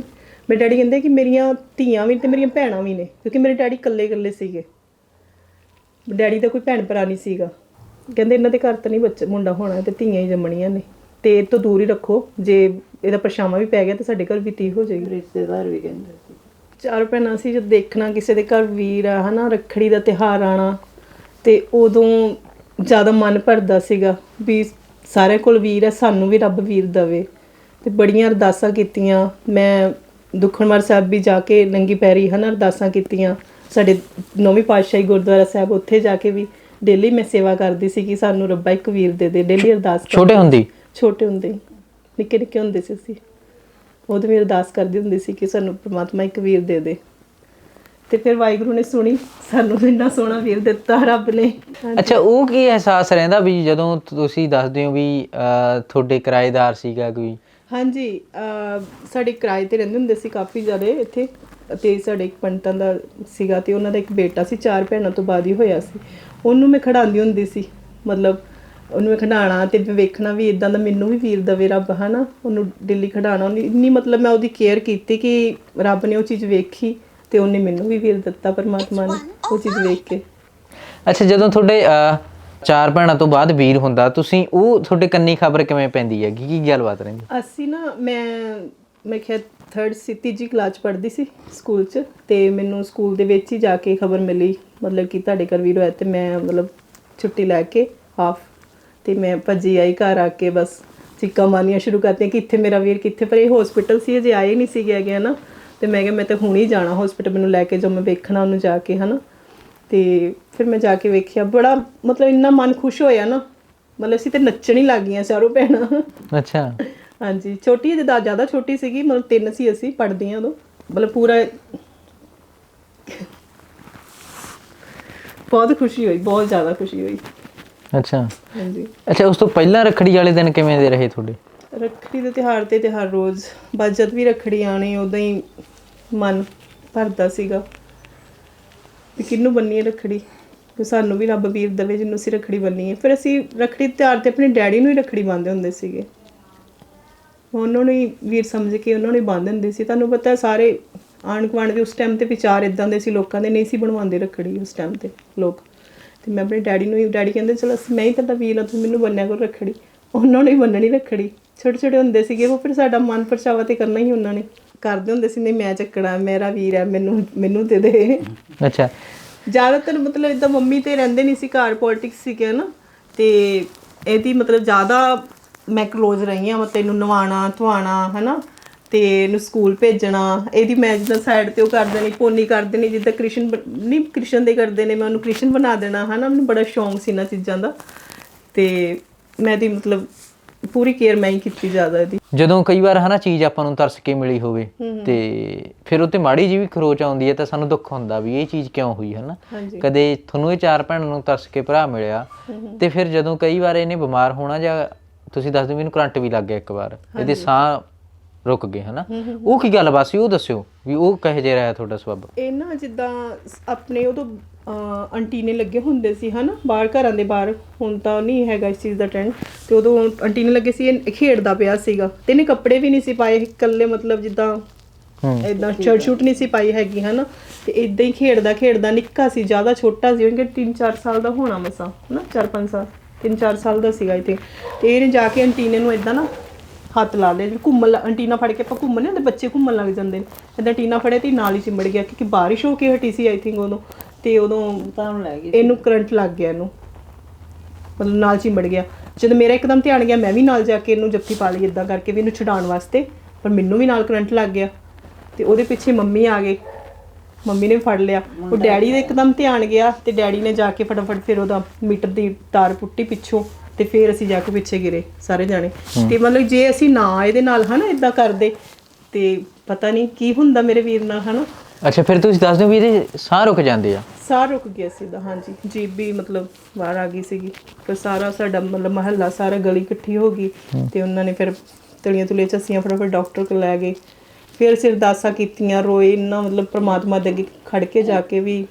ਮੇਰੇ ਡੈਡੀ ਕਹਿੰਦੇ ਕਿ ਮੇਰੀਆਂ ਧੀਆਂ ਵੀ ਤੇ ਮੇਰੀਆਂ ਭੈਣਾਂ ਵੀ ਨੇ ਕਿਉਂਕਿ ਮੇਰੇ ਡੈਡੀ ਇਕੱਲੇ ਇਕੱਲੇ ਸੀਗੇ। ਡੈਡੀ ਦਾ ਕੋਈ ਭੈਣ ਭਰਾ ਨਹੀਂ ਸੀਗਾ। ਕਹਿੰਦੇ ਇਹਨਾਂ ਦੇ ਘਰ ਤਾਂ ਨਹੀਂ ਬੱਚਾ ਮੁੰਡਾ ਹੋਣਾ ਤੇ ਧੀਆਂ ਹੀ ਜੰਮਣੀਆਂ ਨੇ। ਤੇ ਇਹ ਤੋਂ ਦੂਰ ਹੀ ਰੱਖੋ। ਜੇ ਇਹਦਾ ਪਰਛਾਵਾਂ ਵੀ ਪੈ ਗਿਆ ਤਾਂ ਸਾਡੇ ਘਰ ਵੀ ਤੀ ਹੋ ਜਾਏਗੀ। ਰਿਸ਼ਤੇਦਾਰ ਵੀ ਕਹਿੰਦੇ ਸੀ। ਚਾਰ ਭੈਣਾਂ ਸੀ ਜਦ ਦੇਖਣਾ ਕਿਸੇ ਦੇ ਘਰ ਵੀਰ ਆ ਹਨਾ ਰੱਖੜੀ ਦਾ ਤਿਹਾਰ ਆਣਾ ਤੇ ਉਦੋਂ ਜ਼ਿਆਦਾ ਮਨ ਭਰਦਾ ਸੀਗਾ ਵੀ ਸਾਰਿਆਂ ਕੋਲ ਵੀਰ ਹੈ ਸਾਨੂੰ ਵੀ ਰੱਬ ਵੀਰ ਦਵੇ। ਤੇ ਬੜੀਆਂ ਅਰਦਾਸਾਂ ਕੀਤੀਆਂ। ਮੈਂ ਦੁਖਨਵਾਰ ਸਾਹਿਬ ਵੀ ਜਾ ਕੇ ਨੰਗੀ ਪੈਰੀ ਹਨਾ ਅਰਦਾਸਾਂ ਕੀਤੀਆਂ। ਸਾਡੇ ਨੌਵੀਂ ਪਾਤਸ਼ਾਹੀ ਗੁਰਦੁਆਰਾ ਸਾਹਿਬ ਉੱਥੇ ਜਾ ਕੇ ਵੀ ਡੇਲੀ ਮੈਂ ਸੇਵਾ ਕਰਦੀ ਸੀ ਕਿ ਸਾਨੂੰ ਰੱਬਾ ਇੱਕ ਵੀਰ ਦੇ ਦੇ ਡੇਲੀ ਅਰਦਾਸ ਕਰਦੀ। ਛੋਟੇ ਹੁੰਦੀ? ਛੋਟੇ ਹੁੰਦੇ ਨਿੱਕੇ ਨਿੱਕੇ ਹੁੰਦੇ ਸੀ ਅਸੀਂ। ਉਦੋਂ ਵੀ ਅਰਦਾਸ ਕਰਦੀ ਹੁੰਦੀ ਸੀ ਕਿ ਸਾਨੂੰ ਪ੍ਰਮਾਤਮਾ ਇੱਕ ਵੀਰ ਦੇ ਦੇ। ਤੇ ਫਿਰ ਵਾਹਿਗੁਰੂ ਨੇ ਸੁਣੀ ਸਾਨੂੰ ਇੰਨਾ ਸੋਹਣਾ ਵੀਰ ਦਿੱਤਾ ਰੱਬ ਨੇ। ਅੱਛਾ ਉਹ ਕੀ ਅਹਿਸਾਸ ਰਹਿੰਦਾ ਵੀ ਜਦੋਂ ਤੁਸੀਂ ਦੱਸਦੇ ਹੋ ਵੀ ਤੁਹਾਡੇ ਕਿਰਾਏਦਾਰ ਸੀਗਾ ਕੋਈ? ਹਾਂਜੀ ਸਾਡੇ ਕਿਰਾਏ ਤੇ ਰਹਿੰਦੇ ਹੁੰਦੇ ਸੀ ਕਾਫੀ ਜ਼ਿਆਦਾ ਇੱਥੇ। ਤੇ ਸਾਡੇ ਇੱਕ ਪੰਡਤਾਂ ਦਾ ਸੀਗਾ ਤੇ ਉਹਨਾਂ ਦਾ ਇੱਕ ਬੇਟਾ ਸੀ ਚਾਰ ਭੈਣਾਂ ਤੋਂ ਬਾਅਦ ਹੀ ਹੋਇਆ ਸੀ। ਉਹਨੂੰ ਮੈਂ ਖੜਾਉਂਦੀ ਹੁੰਦੀ ਸੀ ਮਤਲਬ ਉਹਨੂੰ ਮੈਂ ਖਿਡਾਣਾ ਤੇ ਵੇਖਣਾ ਵੀ ਇਦਾਂ ਦਾ ਮੈਨੂੰ ਵੀ ਵੀਰ ਦਵੇ ਰੱਬ ਹਨਾ? ਉਹਨੂੰ ਦਿੱਲੀ ਖਿਡਾਣਾ ਉਹਨੇ ਇੰਨੀ ਮਤਲਬ ਮੈਂ ਉਹਦੀ ਕੇਅਰ ਕੀਤੀ ਕਿ ਰੱਬ ਨੇ ਉਹ ਚੀਜ਼ ਵੇਖੀ ਤੇ ਉਹਨੇ ਮੈਨੂੰ ਵੀ ਵੀਰ ਦਿੱਤਾ ਪਰਮਾਤਮਾ ਨੇ ਉਹ ਚੀਜ਼ ਵੇਖ ਕੇ। ਅੱਛਾ ਜਦੋਂ ਤੁਹਾਡੇ ਚਾਰ ਭੈਣਾਂ ਤੋਂ ਬਾਅਦ ਵੀਰ ਹੁੰਦਾ ਤੁਸੀਂ ਉਹ ਤੁਹਾਡੇ ਕੰਨੀ ਖਬਰ ਕਿਵੇਂ ਪੈਂਦੀ ਹੈ ਕੀ ਕੀ ਗੱਲਬਾਤ ਰਹਿੰਦੀ? ਅਸੀਂ ਨਾ ਮੈਂ ਮੈਂ ਕਿਹਾ ਥਰਡ ਸੀ ਤੀਜੀ ਕਲਾਸ ਪੜ੍ਹਦੀ ਸੀ ਸਕੂਲ 'ਚ ਤੇ ਮੈਨੂੰ ਸਕੂਲ ਦੇ ਵਿੱਚ ਹੀ ਜਾ ਕੇ ਖਬਰ ਮਿਲੀ, ਮਤਲਬ ਕਿ ਤੁਹਾਡੇ ਘਰ ਵੀਰ ਹੋਇਆ ਤੇ ਮੈਂ ਮਤਲਬ ਛੁੱਟੀ ਲੈ ਕੇ ਹਾਫ ਤੇ ਮੈਂ ਭੱਜੀ ਆਈ ਘਰ ਆ ਕੇ ਬਸ, ਚੀਕਾਂ ਮਾਰਨੀਆਂ ਸ਼ੁਰੂ ਕਰਤੀਆਂ ਕਿ ਇੱਥੇ ਮੇਰਾ ਵੀਰ ਕਿੱਥੇ, ਪਰ ਇਹ ਹਸਪੀਟਲ ਸੀ, ਅਜੇ ਆਏ ਨਹੀਂ ਸੀ ਗਿਆ ਗਿਆ ਨਾ ਤੇ ਮੈਂ ਕਿਹਾ ਮੈਂ ਤਾਂ ਹੁਣ ਹੀ ਜਾਣਾ ਹਸਪੀਟਲ ਮੈਨੂੰ ਲੈ ਕੇ ਜਾਓ, ਮੈਂ ਵੇਖਣਾ ਉਹਨੂੰ ਜਾ ਕੇ, ਹਨਾ? ਤੇ ਫਿਰ ਮੈਂ ਜਾ ਕੇ ਵੇਖਿਆ, ਬੜਾ ਮਤਲਬ ਇੰਨਾ ਮਨ ਖੁਸ਼ ਹੋਇਆ ਨਾ, ਮਤਲਬ ਅਸੀਂ ਤੇ ਨੱਚਣ ਹੀ ਲੱਗ ਗਈਆਂ ਸਾਰੋ ਭੈਣਾਂ। ਅੱਛਾ। ਹਾਂਜੀ ਛੋਟੀ ਜਿਹੀ ਜ਼ਿਆਦਾ ਛੋਟੀ ਸੀਗੀ ਮਤਲਬ ਤਿੰਨ ਸੀ ਅਸੀਂ ਪੜ੍ਹਦੀਆਂ ਉਦੋਂ। ਮਤਲਬ ਪੂਰਾ ਬਹੁਤ ਖੁਸ਼ੀ ਹੋਈ ਬਹੁਤ ਜ਼ਿਆਦਾ ਖੁਸ਼ੀ ਹੋਈ। ਅੱਛਾ। ਹਾਂਜੀ। ਅੱਛਾ ਉਸ ਤੋਂ ਪਹਿਲਾਂ ਰੱਖੜੀ ਵਾਲੇ ਦਿਨ ਕਿਵੇਂ ਦੇ ਰਹੇ ਤੁਹਾਡੇ? ਰੱਖੜੀ ਦੇ ਤਿਉਹਾਰ ਤੇ ਤਿਉਹਾਰ ਰੋਜ਼ ਬਸ ਜਦ ਵੀ ਰੱਖੜੀ ਆਣੀ ਉਦੋਂ ਹੀ ਮਨ ਭਰਦਾ ਸੀਗਾ। ਵੀ ਕਿਹਨੂੰ ਬੰਨੀ ਹੈ ਰੱਖੜੀ? ਕਿ ਸਾਨੂੰ ਵੀ ਰੱਬ ਵੀਰ ਦੇਵੇ ਜਿਹਨੂੰ ਅਸੀਂ ਰੱਖੜੀ ਬੰਨੀ ਹੈ ਫਿਰ ਅਸੀਂ ਰੱਖੜੀ ਦੇ ਤਿਉਹਾਰ ਤੇ ਆਪਣੇ ਡੈਡੀ ਨੂੰ ਹੀ ਰੱਖੜੀ ਬੰਨ੍ਹਦੇ ਹੁੰਦੇ ਸੀਗੇ। ਉਹਨਾਂ ਨੂੰ ਹੀ ਵੀਰ ਸਮਝ ਕੇ ਉਹਨਾਂ ਨੂੰ ਹੀ ਬੰਨ੍ਹ ਦਿੰਦੇ ਸੀ। ਤੁਹਾਨੂੰ ਪਤਾ ਸਾਰੇ ਆਂਢ ਗੁਆਂਢ ਦੇ ਉਸ ਟਾਈਮ ਤੇ ਵਿਚਾਰ ਇਦਾਂ ਦੇ ਸੀ ਲੋਕਾਂ ਦੇ ਨਹੀਂ ਸੀ ਬਣਵਾਉਂਦੇ ਰੱਖੜੀ ਉਸ ਟਾਈਮ ਤੇ ਲੋਕ। ਤੇ ਮੈਂ ਆਪਣੇ ਡੈਡੀ ਨੂੰ ਹੀ ਡੈਡੀ ਕਹਿੰਦੇ ਚਲੋ ਅਸੀਂ- ਮੈਂ ਹੀ ਤੁਹਾਡਾ ਵੀਰ ਹਾਂ ਤੂੰ ਮੈਨੂੰ ਬੰਨਿਆ ਕਰੋ ਰੱਖੜੀ। ਉਹਨਾਂ ਨੂੰ ਹੀ ਬੰਨਣੀ ਰੱਖੜੀ। ਛੋਟੇ ਛੋਟੇ ਹੁੰਦੇ ਸੀਗੇ ਉਹ ਫਿਰ ਸਾਡਾ ਮਨ ਪਰਚਾਵਾ ਤੇ ਕਰਨਾ ਹੀ ਉਹਨਾਂ ਨੇ। ਕਰਦੇ ਹੁੰਦੇ ਸੀ ਨਹੀਂ ਮੈਂ ਚੱਕਣਾ ਮੇਰਾ ਵੀਰ ਹੈ ਮੈਨੂੰ ਮੈਨੂੰ ਦੇ ਦੇ। ਅੱਛਾ। ਜ਼ਿਆਦਾਤਰ ਮਤਲਬ ਇਦਾਂ ਮੰਮੀ ਤੇ ਰਹਿੰਦੇ ਨਹੀਂ ਸੀ ਘਰ ਪੋਲਿਟਿਕਸ ਸੀਗੇ ਨਾ ਤੇ ਇਹਦੀ ਮਤਲਬ ਜ਼ਿਆਦਾ ਮੈਂ ক্লোਜ਼ ਰਹੀ ਹਾਂ ਮਤਲਬ ਇਹਨੂੰ ਨਵਾਣਾ ਧਵਾਣਾ ਹਨਾ? ਤੇ ਇਹਨੂੰ ਸਕੂਲ ਭੇਜਣਾ। ਇਹਦੀ ਮੈਂ ਜਿੱਦਾਂ ਸਾਈਡ ਤੇ ਉਹ ਕਰ ਦੇਣੀ ਪੋਨੀ ਕਰ ਦੇਣੀ ਜਿੱਦਾਂ ਕ੍ਰਿਸ਼ਨ ਬ- ਨਹੀਂ ਕ੍ਰਿਸ਼ਨ ਦੇ ਕਰਦੇ ਨੇ ਮੈਂ ਉਹਨੂੰ ਕ੍ਰਿਸ਼ਨ ਬਣਾ ਦੇਣਾ ਹਨਾ? ਮੈਨੂੰ ਬੜਾ ਸ਼ੌਂਕ ਸੀ ਇਹਨਾਂ ਚੀਜ਼ਾਂ ਦਾ। ਤੇ ਮੈਂ ਦੀ ਮਤਲਬ ਪੂਰੀ ਕੇਅਰ ਮੈਂ ਹੀ ਕੀਤੀ ਜ਼ਿਆਦਾ ਇਹਦੀ। ਜਦੋਂ ਕਈ ਵਾਰ ਹਨਾ ਚੀਜ਼ ਆਪਾਂ ਨੂੰ ਤਰਸ ਕੇ ਮਿਲੀ ਹੋਵੇ ਤੇ ਫਿਰ ਉੱਤੇ ਮਾੜੀ ਜੀ ਵੀ ਖਰੋਚ ਆਉਂਦੀ ਹੈ ਤਾਂ ਸਾਨੂੰ ਦੁੱਖ ਹੁੰਦਾ ਵੀ ਇਹ ਚੀਜ਼ ਕਿਉਂ ਹੋਈ ਹਨਾ? ਹਾਂਜੀ। ਕਦੇ ਤੁਹਾਨੂੰ ਇਹ ਚਾਰ ਭੈਣਾਂ ਨੂੰ ਤਰਸ ਕੇ ਭਰਾ ਮਿਲਿਆ ਤੇ ਫਿਰ ਜਦੋਂ ਕਈ ਵਾਰ ਇਹਨੇ ਬਿਮਾਰ ਹੋਣਾ ਜਾਂ ਤੁਸੀਂ ਦੱਸ ਦਿਓ ਮੈਨੂੰ ਕਰੰਟ ਵੀ ਲੱਗ ਗਿਆ ਇੱਕ ਵਾਰ। ਇਹਦੇ ਸਾਹ ਰੁਕ ਗਏ ਹਨਾ? ਉਹ ਕੀ ਗੱਲ ਬਾਸੀ ਉਹ ਦੱਸਿਓ ਵੀ ਉਹ ਕਹੇ ਜੇ ਰਿਹਾ ਤੁਹਾਡਾ ਸਬਬ? ਇਹ ਨਾ ਜਿੱਦਾਂ ਆਪਣੇ ਉਦੋਂ ਅੰਟੀਨੇ ਲੱਗੇ ਹੁੰਦੇ ਸੀ ਹਨਾ? ਬਾਹਰ ਘਰਾਂ ਦੇ ਬਾਹਰ ਹੁਣ ਤਾਂ ਨਹੀਂ ਹੈਗਾ ਇਸ ਚੀਜ਼ ਦਾ ਟ੍ਰੈਂਡ ਤੇ ਉਦੋਂ ਅੰਟੀਨੇ ਲੱਗੇ ਸੀ ਇਹ ਖੇਡਦਾ ਪਿਆ ਸੀਗਾ। ਤੇ ਇਹਨੇ ਕੱਪੜੇ ਵੀ ਨਹੀਂ ਸੀ ਪਾਏ ਇਕੱਲੇ ਮਤਲਬ ਜਿੱਦਾਂ ਇਦਾਂ ਸ਼ਰਟ ਸ਼ੂਟ ਨਹੀਂ ਸੀ ਪਾਈ ਹੈਗੀ ਹਨਾ? ਤੇ ਇਦਾਂ ਹੀ ਖੇਡਦਾ ਖੇਡਦਾ ਨਿੱਕਾ ਸੀ ਜ਼ਿਆਦਾ ਛੋਟਾ ਸੀ ਉਹਨੇ 3-4 ਸਾਲ ਦਾ ਹੋਣਾ ਮਸਾ ਹਨਾ? 4-5 ਸਾਲ। 3-4 ਸਾਲ ਦਾ ਸੀਗਾ ਇਥੇ ਤੇ ਇਹਨੇ ਜਾ ਕੇ ਅੰਟੀਨੇ ਨੂੰ ਇਦਾਂ ਨਾ ਹੱਥ ਲਾ ਲਿਆ ਜਿਵੇਂ ਘੁੰਮਣ ਲ- ਅੰਟੀਨਾ ਫੜ ਕੇ ਆਪਾਂ ਘੁੰਮਣ ਹੁੰਦੇ ਬੱਚੇ ਘੁੰਮਣ ਲੱਗ ਜਾਂਦੇ ਨੇ। ਇਦਾਂ ਟੀਨਾ ਫੜੇ ਤੇ ਨਾਲ ਹੀ ਚਿੰਬੜ ਗਿਆ ਕਿਉਂਕਿ ਬਾਰਿਸ਼ ਹੋ ਕੇ ਹਟੀ ਸੀ ਆਈ ਥਿੰਕ ਉਦੋਂ। ਤੇ ਉਦੋਂ ਤਾਂ ਲੈ ਗਈ ਇਹਨੂੰ ਕਰੰਟ ਲੱਗ ਗਿਆ ਇਹਨੂੰ। ਮਤਲਬ ਨਾਲ ਚਿੰਬੜ ਗਿਆ। ਜਦੋਂ ਮੇਰਾ ਇੱਕਦਮ ਧਿਆਨ ਗਿਆ ਮੈਂ ਵੀ ਨਾਲ ਜਾ ਕੇ ਇਹਨੂੰ ਜੱਫੀ ਪਾ ਲਈ ਇਦਾਂ ਕਰਕੇ ਵੀ ਇਹਨੂੰ ਛਡਾਉਣ ਵਾਸਤੇ ਪਰ ਮੈਨੂੰ ਵੀ ਨਾਲ ਕਰੰਟ ਲੱਗ ਗਿਆ। ਤੇ ਉਹਦੇ ਪਿੱਛੇ ਮੰਮੀ ਆ ਗਏ। ਮੰਮੀ ਨੇ ਫੜ ਲਿਆ। ਉਹ ਡੈਡੀ ਦਾ ਇੱਕਦਮ ਧਿਆਨ ਗਿਆ ਤੇ ਡੈਡੀ ਨੇ ਜਾ ਕੇ ਫਟਾਫਟ ਫਿਰ ਉਹਦਾ ਮੀਟਰ ਦੀ ਤਾਰ ਪੁੱਟੀ ਪਿੱਛੋਂ ਤੇ ਫਿਰ ਅਸੀਂ ਜਾ ਕੇ ਪਿੱਛੇ ਗਿਰੇ ਸਾਰੇ ਜਾਣੇ। ਤੇ ਮਤਲਬ ਜੇ ਅਸੀਂ ਨਾ ਇਹਦੇ ਨਾਲ ਹਨਾ ਇਦਾਂ ਕਰਦੇ ਤੇ ਪਤਾ ਨਹੀਂ ਕੀ ਹੁੰਦਾ ਮੇਰੇ ਵੀਰ ਨਾਲ ਹਨਾ। ਅੱਛਾ ਫਿਰ ਤੁਸੀਂ ਦੱਸ ਦਿਓ ਵੀ ਇਹਦੇ ਸਾਹ ਰੁਕ ਜਾਂਦੇ ਆ। ਸਾਹ ਰੁਕ ਗਿਆ ਸੀ ਦਾ ਹਾਂਜੀ। ਜੀਬ ਵੀ ਮਤਲਬ ਬਾਹਰ ਆ ਗਈ ਸੀਗੀ। ਫਿਰ ਸਾਰਾ ਸਾਡਾ ਮਤਲਬ ਮਹੱਲਾ ਸਾਰਾ ਗਲੀ ਇਕੱਠੀ ਹੋ ਗਈ ਤੇ ਉਹਨਾਂ ਨੇ ਫਿਰ ਤਲੀਆਂ ਤੁਲੀਆਂ ਚੱਸੀਆਂ ਫਟਾਫਟ ਡਾਕਟਰ ਕੋਲ ਲੈ ਗਏ। ਫਿਰ ਸਿਰਦਾਸਾ ਕੀਤੀਆਂ ਰੋਏ ਇੰਨਾ ਮਤਲਬ ਪ੍ਰਮਾਤਮਾ ਦੇ ਅੱਗੇ ਖੜ ਕੇ ਜਾ ਕੇ ਵੀ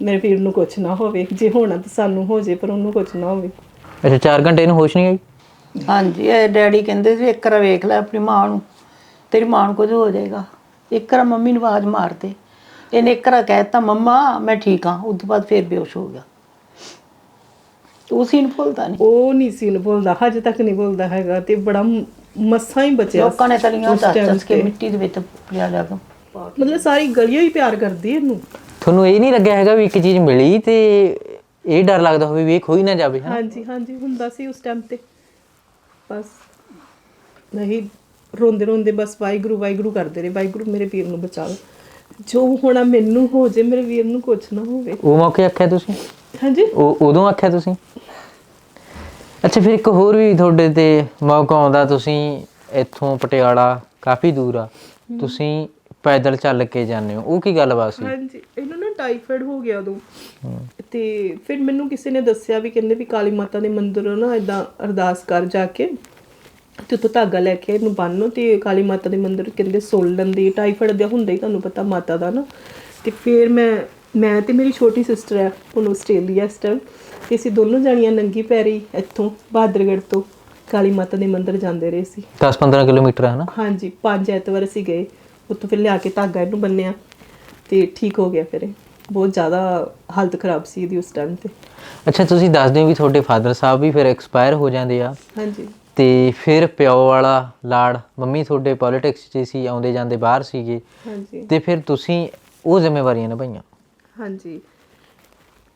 ਮੇਰੇ ਵੀਰ ਨੂੰ ਕੁਝ ਨਾ ਹੋਵੇ। ਜੇ ਹੋਣਾ ਤਾਂ ਸਾਨੂੰ ਹੋ ਜੇ ਪਰ ਉਹਨੂੰ ਕੁਝ ਨਾ ਹੋਵੇ। ਅੱਛਾ 4 ਘੰਟੇ ਇਹਨੂੰ ਹੋਸ਼ ਨਹੀਂ ਆਈ? ਹਾਂਜੀ ਇਹ ਡੈਡੀ ਕਹਿੰਦੇ ਸੀ ਇੱਕ ਵਾਰ ਵੇਖ ਲੈ ਆਪਣੀ ਮਾਂ ਨੂੰ ਤੇਰੀ ਮਾਂ ਨੂੰ ਕੁਝ ਹੋ ਜਾਏਗਾ। ਇੱਕ ਵਾਰ ਮੰਮੀ ਨੂੰ ਆਵਾਜ਼ ਮਾਰ ਦੇ। ਇਹਨੇ ਇੱਕ ਵਾਰ ਕਹਿਤਾ ਮੰਮਾ ਮੈਂ ਠੀਕ ਹਾਂ। ਉਸ ਤੋਂ ਬਾਅਦ ਫੇਰ ਬੇਹੋਸ਼ ਹੋ ਗਿਆ। ਉਸੇ ਨੂੰ ਭੁੱਲਦਾ ਨਹੀਂ ਉਹ ਨਹੀਂ ਸੀ ਨੂੰ ਬੋਲਦਾ ਹਜੇ ਤੱਕ ਨਹੀਂ ਬੋਲਦਾ ਹੈਗਾ ਤੇ ਬੜਾ ਮਸਾਂ ਹੀ ਬਚਿਆ ਲੋਕਾਂ ਨੇ ਤਲੀਆਂ ਉਸ time ਕੇ ਤੇ। ਮਿੱਟੀ ਦੇ ਵਿੱਚ ਪਿਆ ਲਿਆ ਕੇ। ਮਤਲਬ ਸਾਰੀ ਗਲੀਆਂ ਹੀ ਪਿਆਰ ਕਰਦੀ ਹੈ ਇਹਨੂੰ। ਤੁਹਾਨੂੰ ਇਹ ਨਹੀਂ ਲੱਗਿਆ ਹੈਗਾ ਵੀ ਇੱਕ ਚੀਜ਼ ਮਿਲੀ ਤੇ ਇਹ ਡਰ ਲੱਗਦਾ ਹੋਵੇ ਵੀ ਇਹ ਖੋਈ ਨਾ ਜਾਵੇ ਹਨਾ? ਹਾਂਜੀ ਹਾਂਜੀ ਹੁੰਦਾ ਸੀ ਉਸ ਟਾਈਮ ਤੇ। ਬਸ। ਨਹੀਂ ਰੋਂਦੇ ਰੋਂਦੇ ਬਸ ਵਾਹਿਗੁਰੂ ਵਾਹਿਗੁਰੂ ਕਰਦੇ ਰਹੇ। ਵਾਹਿਗੁਰੂ ਮੇਰੇ ਵੀਰ ਨੂੰ ਬਚਾ ਲਓ ਜੋ ਹੋਣਾ ਮੈਨੂੰ ਹੋ ਜੇ ਮੇਰੇ ਵੀਰ ਨੂੰ ਕੁਝ ਨਾ ਹੋਵੇ। ਉਹ ਮੌਕੇ ਆਖਿਆ ਤੁਸੀਂ? ਹਾਂਜੀ। ਉਹ ਉਦੋਂ ਆਖਿਆ ਤੁਸੀਂ? ਅੱਛਾ ਫਿਰ ਇੱਕ ਹੋਰ ਵੀ ਤੁਹਾਡੇ ਤੇ ਮੌਕਾ ਆਉਂਦਾ ਤੁਸੀਂ ਇੱਥੋਂ ਪਟਿਆਲਾ ਕਾਫੀ ਦੂਰ ਆ। ਤੁਸੀਂ ਪੈਦਲ ਚੱਲ ਕੇ ਜਾਂਦੇ ਹੋ। ਉਹ ਕੀ ਗੱਲਬਾਤ ਸੀ? ਹਾਂਜੀ ਇਹਨੂੰ ਨਾ ਟਾਈਫਾਇਡ ਹੋ ਗਿਆ ਉਦੋਂ। ਤੇ ਫਿਰ ਮੈਨੂੰ ਕਿਸੇ ਨੇ ਦੱਸਿਆ ਵੀ ਕਹਿੰਦੇ ਵੀ ਕਾਲੀ ਮਾਤਾ ਦੇ ਮੰਦਿਰ ਨਾ ਇਦਾਂ ਅਰਦਾਸ ਕਰ ਜਾ ਕੇ ਤੇ ਉੱਥੋਂ ਧਾਗਾ ਲੈ ਕੇ ਇਹਨੂੰ ਬੰਨੋ ਤੇ ਕਾਲੀ ਮਾਤਾ ਦੇ ਮੰਦਿਰ ਕਹਿੰਦੇ ਸੋਲਣ ਦੀ ਟਾਈਫਾਇਡ ਦਾ ਹੁੰਦਾ ਹੀ ਤੁਹਾਨੂੰ ਪਤਾ ਮਾਤਾ ਦਾ ਨਾ। ਤੇ ਫਿਰ ਮੈਂ ਮੈਂ ਤੇ ਮੇਰੀ ਛੋਟੀ ਸਿਸਟਰ ਹੈ ਹੁਣ ਆਸਟ੍ਰੇਲੀਆ ਇਸ ਟਾਈਮ ਤੇ ਅਸੀਂ ਦੋਨੋਂ ਜਾਣੀਆਂ ਨੰਗੀ ਪੈਰੀ ਇੱਥੋਂ ਬਹਾਦਰਗੜ੍ਹ ਤੋਂ ਕਾਲੀ ਮਾਤਾ ਦੇ ਮੰਦਿਰ ਜਾਂਦੇ ਰਹੇ ਸੀ। 10-15 ਕਿਲੋਮੀਟਰ ਹੈ ਨਾ? ਹਾਂਜੀ ਪੰਜ ਐਤਵਾਰ ਅਸੀਂ ਗਏ। ਉੱਥੋਂ ਫਿਰ ਲਿਆ ਕੇ ਧਾਗਾ ਇਹਨੂੰ ਬੰਨਿਆ ਤੇ ਠੀਕ ਹੋ ਗਿਆ ਫਿਰ ਇਹ। ਬਹੁਤ ਜ਼ਿਆਦਾ ਹਾਲਤ ਖਰਾਬ ਸੀ ਇਹਦੀ ਉਸ ਟਾਈਮ ਤੇ। ਅੱਛਾ ਤੁਸੀਂ ਦੱਸਦੇ ਹੋ ਵੀ ਤੁਹਾਡੇ ਫਾਦਰ ਸਾਹਿਬ ਵੀ ਫਿਰ ਐਕਸਪਾਇਰ ਹੋ ਜਾਂਦੇ ਆ। ਹਾਂਜੀ। ਤੇ ਫਿਰ ਪਿਓ ਵਾਲਾ ਲਾੜ ਮੰਮੀ ਤੁਹਾਡੇ ਪੋਲਿਟਿਕਸ 'ਚ ਸੀ ਆਉਂਦੇ ਜਾਂਦੇ ਬਾਹਰ ਸੀਗੇ। ਹਾਂਜੀ। ਤੇ ਫਿਰ ਤੁਸੀਂ ਉਹ ਜ਼ਿੰਮੇਵਾਰੀਆਂ ਨਿਭਾਈਆਂ। ਹਾਂਜੀ।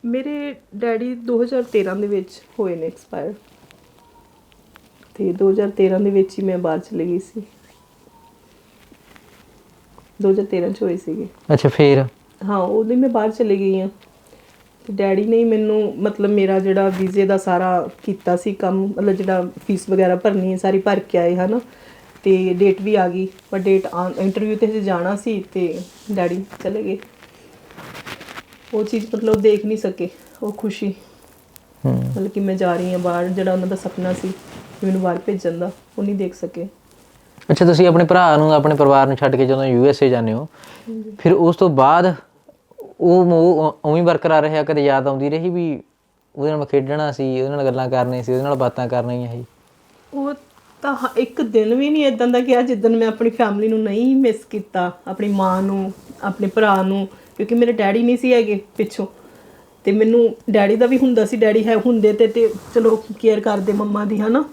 ਮੇਰੇ ਡੈਡੀ 2013 ਦੇ ਵਿੱਚ ਹੋਏ ਨੇ ਐਕਸਪਾਇਰ ਤੇ 2013 ਦੇ ਵਿੱਚ ਹੀ ਮੈਂ ਬਾਹਰ ਚਲੀ ਗਈ ਸੀ। 2013 ਚ ਹੋਏ ਸੀਗੇ। ਅੱਛਾ ਫਿਰ? ਹਾਂ ਹੀ ਮੈਂ ਬਾਹਰ ਚਲੀ ਗਈ ਹਾਂ। ਤੇ ਡੈਡੀ ਨੇ ਹੀ ਮੈਨੂੰ ਮਤਲਬ ਮੇਰਾ ਜਿਹੜਾ ਵੀਜ਼ੇ ਦਾ ਸਾਰਾ ਕੀਤਾ ਸੀ ਕੰਮ ਮਤਲਬ ਜਿਹੜਾ ਫੀਸ ਵਗੈਰਾ ਭਰਨੀ ਹੈ ਸਾਰੀ ਭਰ ਕੇ ਆਏ ਹਨਾ? ਤੇ ਡੇਟ ਵੀ ਆ ਗਈ ਪਰ ਡੇਟ ਇੰਟਰਵਿਊ ਤੇ ਅਸੀਂ ਜਾਣਾ ਸੀ ਤੇ ਡੈਡੀ ਚਲੇ ਗਏ। ਉਹ ਚੀਜ਼ ਮਤਲਬ ਦੇਖ ਨਹੀਂ ਸਕੇ ਉਹ ਖੁਸ਼ੀ। ਹੂੰ। ਮਤਲਬ ਕਿ ਮੈਂ ਜਾ ਰਹੀ ਹਾਂ ਬਾਹਰ ਜਿਹੜਾ ਉਹਨਾਂ ਦਾ ਸੁਪਨਾ ਸੀ ਕਿ ਮੈਨੂੰ ਬਾਹਰ ਭੇਜਣ ਦਾ ਉਹ ਨਹੀਂ ਦੇਖ ਸਕੇ। ਅੱਛਾ ਤੁਸੀਂ ਆਪਣੇ ਭਰਾ ਨੂੰ ਆਪਣੇ ਪਰਿਵਾਰ ਨੂੰ ਛੱਡ ਕੇ ਜਦੋਂ ਯੂ ਐਸ ਏ ਜਾਂਦੇ ਹੋ ਫਿਰ ਉਸ ਤੋਂ ਬਾਅਦ ਉਹ ਉਵੇਂ ਬਰਕਰਾਰ ਰਿਹਾ ਕਦੇ ਯਾਦ ਆਉਂਦੀ ਰਹੀ ਵੀ ਉਹਦੇ ਨਾਲ ਖੇਡਣਾ ਸੀ ਉਹਦੇ ਨਾਲ ਗੱਲਾਂ ਕਰਨੀਆਂ ਸੀ ਉਹਦੇ ਨਾਲ ਬਾਤਾਂ ਕਰਨੀਆਂ ਸੀ? ਉਹ ਤਾਂ ਇੱਕ ਦਿਨ ਵੀ ਨਹੀਂ ਇਦਾਂ ਦਾ ਗਿਆ ਜਿੱਦਨ ਮੈਂ ਆਪਣੀ ਫੈਮਿਲੀ ਨੂੰ ਨਹੀਂ ਮਿਸ ਕੀਤਾ ਆਪਣੀ ਮਾਂ ਨੂੰ ਆਪਣੇ ਭਰਾ ਨੂੰ ਕਿਉਂਕਿ ਮੇਰੇ ਡੈਡੀ ਨਹੀਂ ਸੀ ਹੈਗੇ ਪਿੱਛੋਂ। ਤੇ ਮੈਨੂੰ ਡੈਡੀ ਦਾ ਵੀ ਹੁੰਦਾ ਸੀ ਡੈਡੀ ਹੈ ਹੁੰਦੇ ਤੇ ਤੇ ਚਲੋ ਕੇਅਰ ਕਰਦੇ ਮੰਮਾ ਦੀ ਹਨਾ?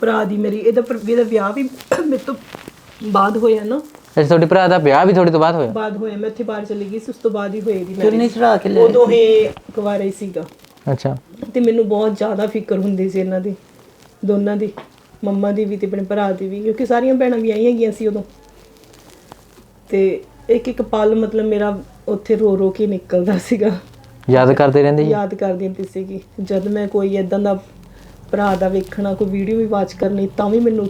ਭਰਾ ਦੀ ਮੇਰੀ ਇਹਦਾ ਪਰ- ਇਹਦਾ ਵਿਆਹ ਵੀ ਮੇਰੇ ਤੋਂ ਬਾਅਦ ਹੋਇਆ ਨਾ। ਅੱਛਾ ਤੁਹਾਡੇ ਭਰਾ ਦਾ ਵਿਆਹ ਵੀ ਤੁਹਾਡੇ ਤੋਂ ਬਾਅਦ ਹੋਇਆ? ਬਾਅਦ ਹੋਇਆ ਮੈਂ ਇੱਥੇ ਬਾਹਰ ਚਲੀ ਗਈ ਸੀ ਉਸ ਤੋਂ ਬਾਅਦ ਹੀ ਹੋਏਗੀ ਚੁੰਨੀ ਮੈਂ ਚੜਾ ਕੇ ਲੈ ਉਦੋਂ ਹੀ ਕੁਵਾਰਾ ਹੀ ਸੀਗਾ। ਅੱਛਾ। ਤੇ ਮੈਨੂੰ ਬਹੁਤ ਜ਼ਿਆਦਾ ਫਿਕਰ ਹੁੰਦੀ ਸੀ ਇਹਨਾਂ ਦੀ ਦੋਨਾਂ ਦੀ ਮੰਮਾ ਦੀ ਵੀ ਤੇ ਆਪਣੇ ਭਰਾ ਦੀ ਵੀ ਕਿਉਂਕਿ ਸਾਰੀਆਂ ਭੈਣਾਂ ਵੀ ਆਈਆਂ ਗਈਆਂ ਸੀ ਉਦੋਂ। ਤੇ ਇੱਕ ਇੱਕ ਪਲ ਮਤਲਬ ਮੇਰਾ ਉੱਥੇ ਰੋ ਰੋ ਕੇ ਨਿਕਲਦਾ ਸੀਗਾ। ਯਾਦ ਕਰਦੇ ਰਹਿੰਦੇ ਜੀ? ਯਾਦ ਕਰਦੀ ਹੁੰਦੀ ਸੀਗੀ। ਜਦ ਮੈਂ ਕੋਈ ਇਦਾਂ ਦਾ ਭਰਾ ਦਾ ਵੇਖਣਾ ਕੋਈ ਵੀਡੀਓ ਵੀ ਵਾਚ ਕਰਨੀ ਤਾਂ ਵੀ ਮੈਨੂੰ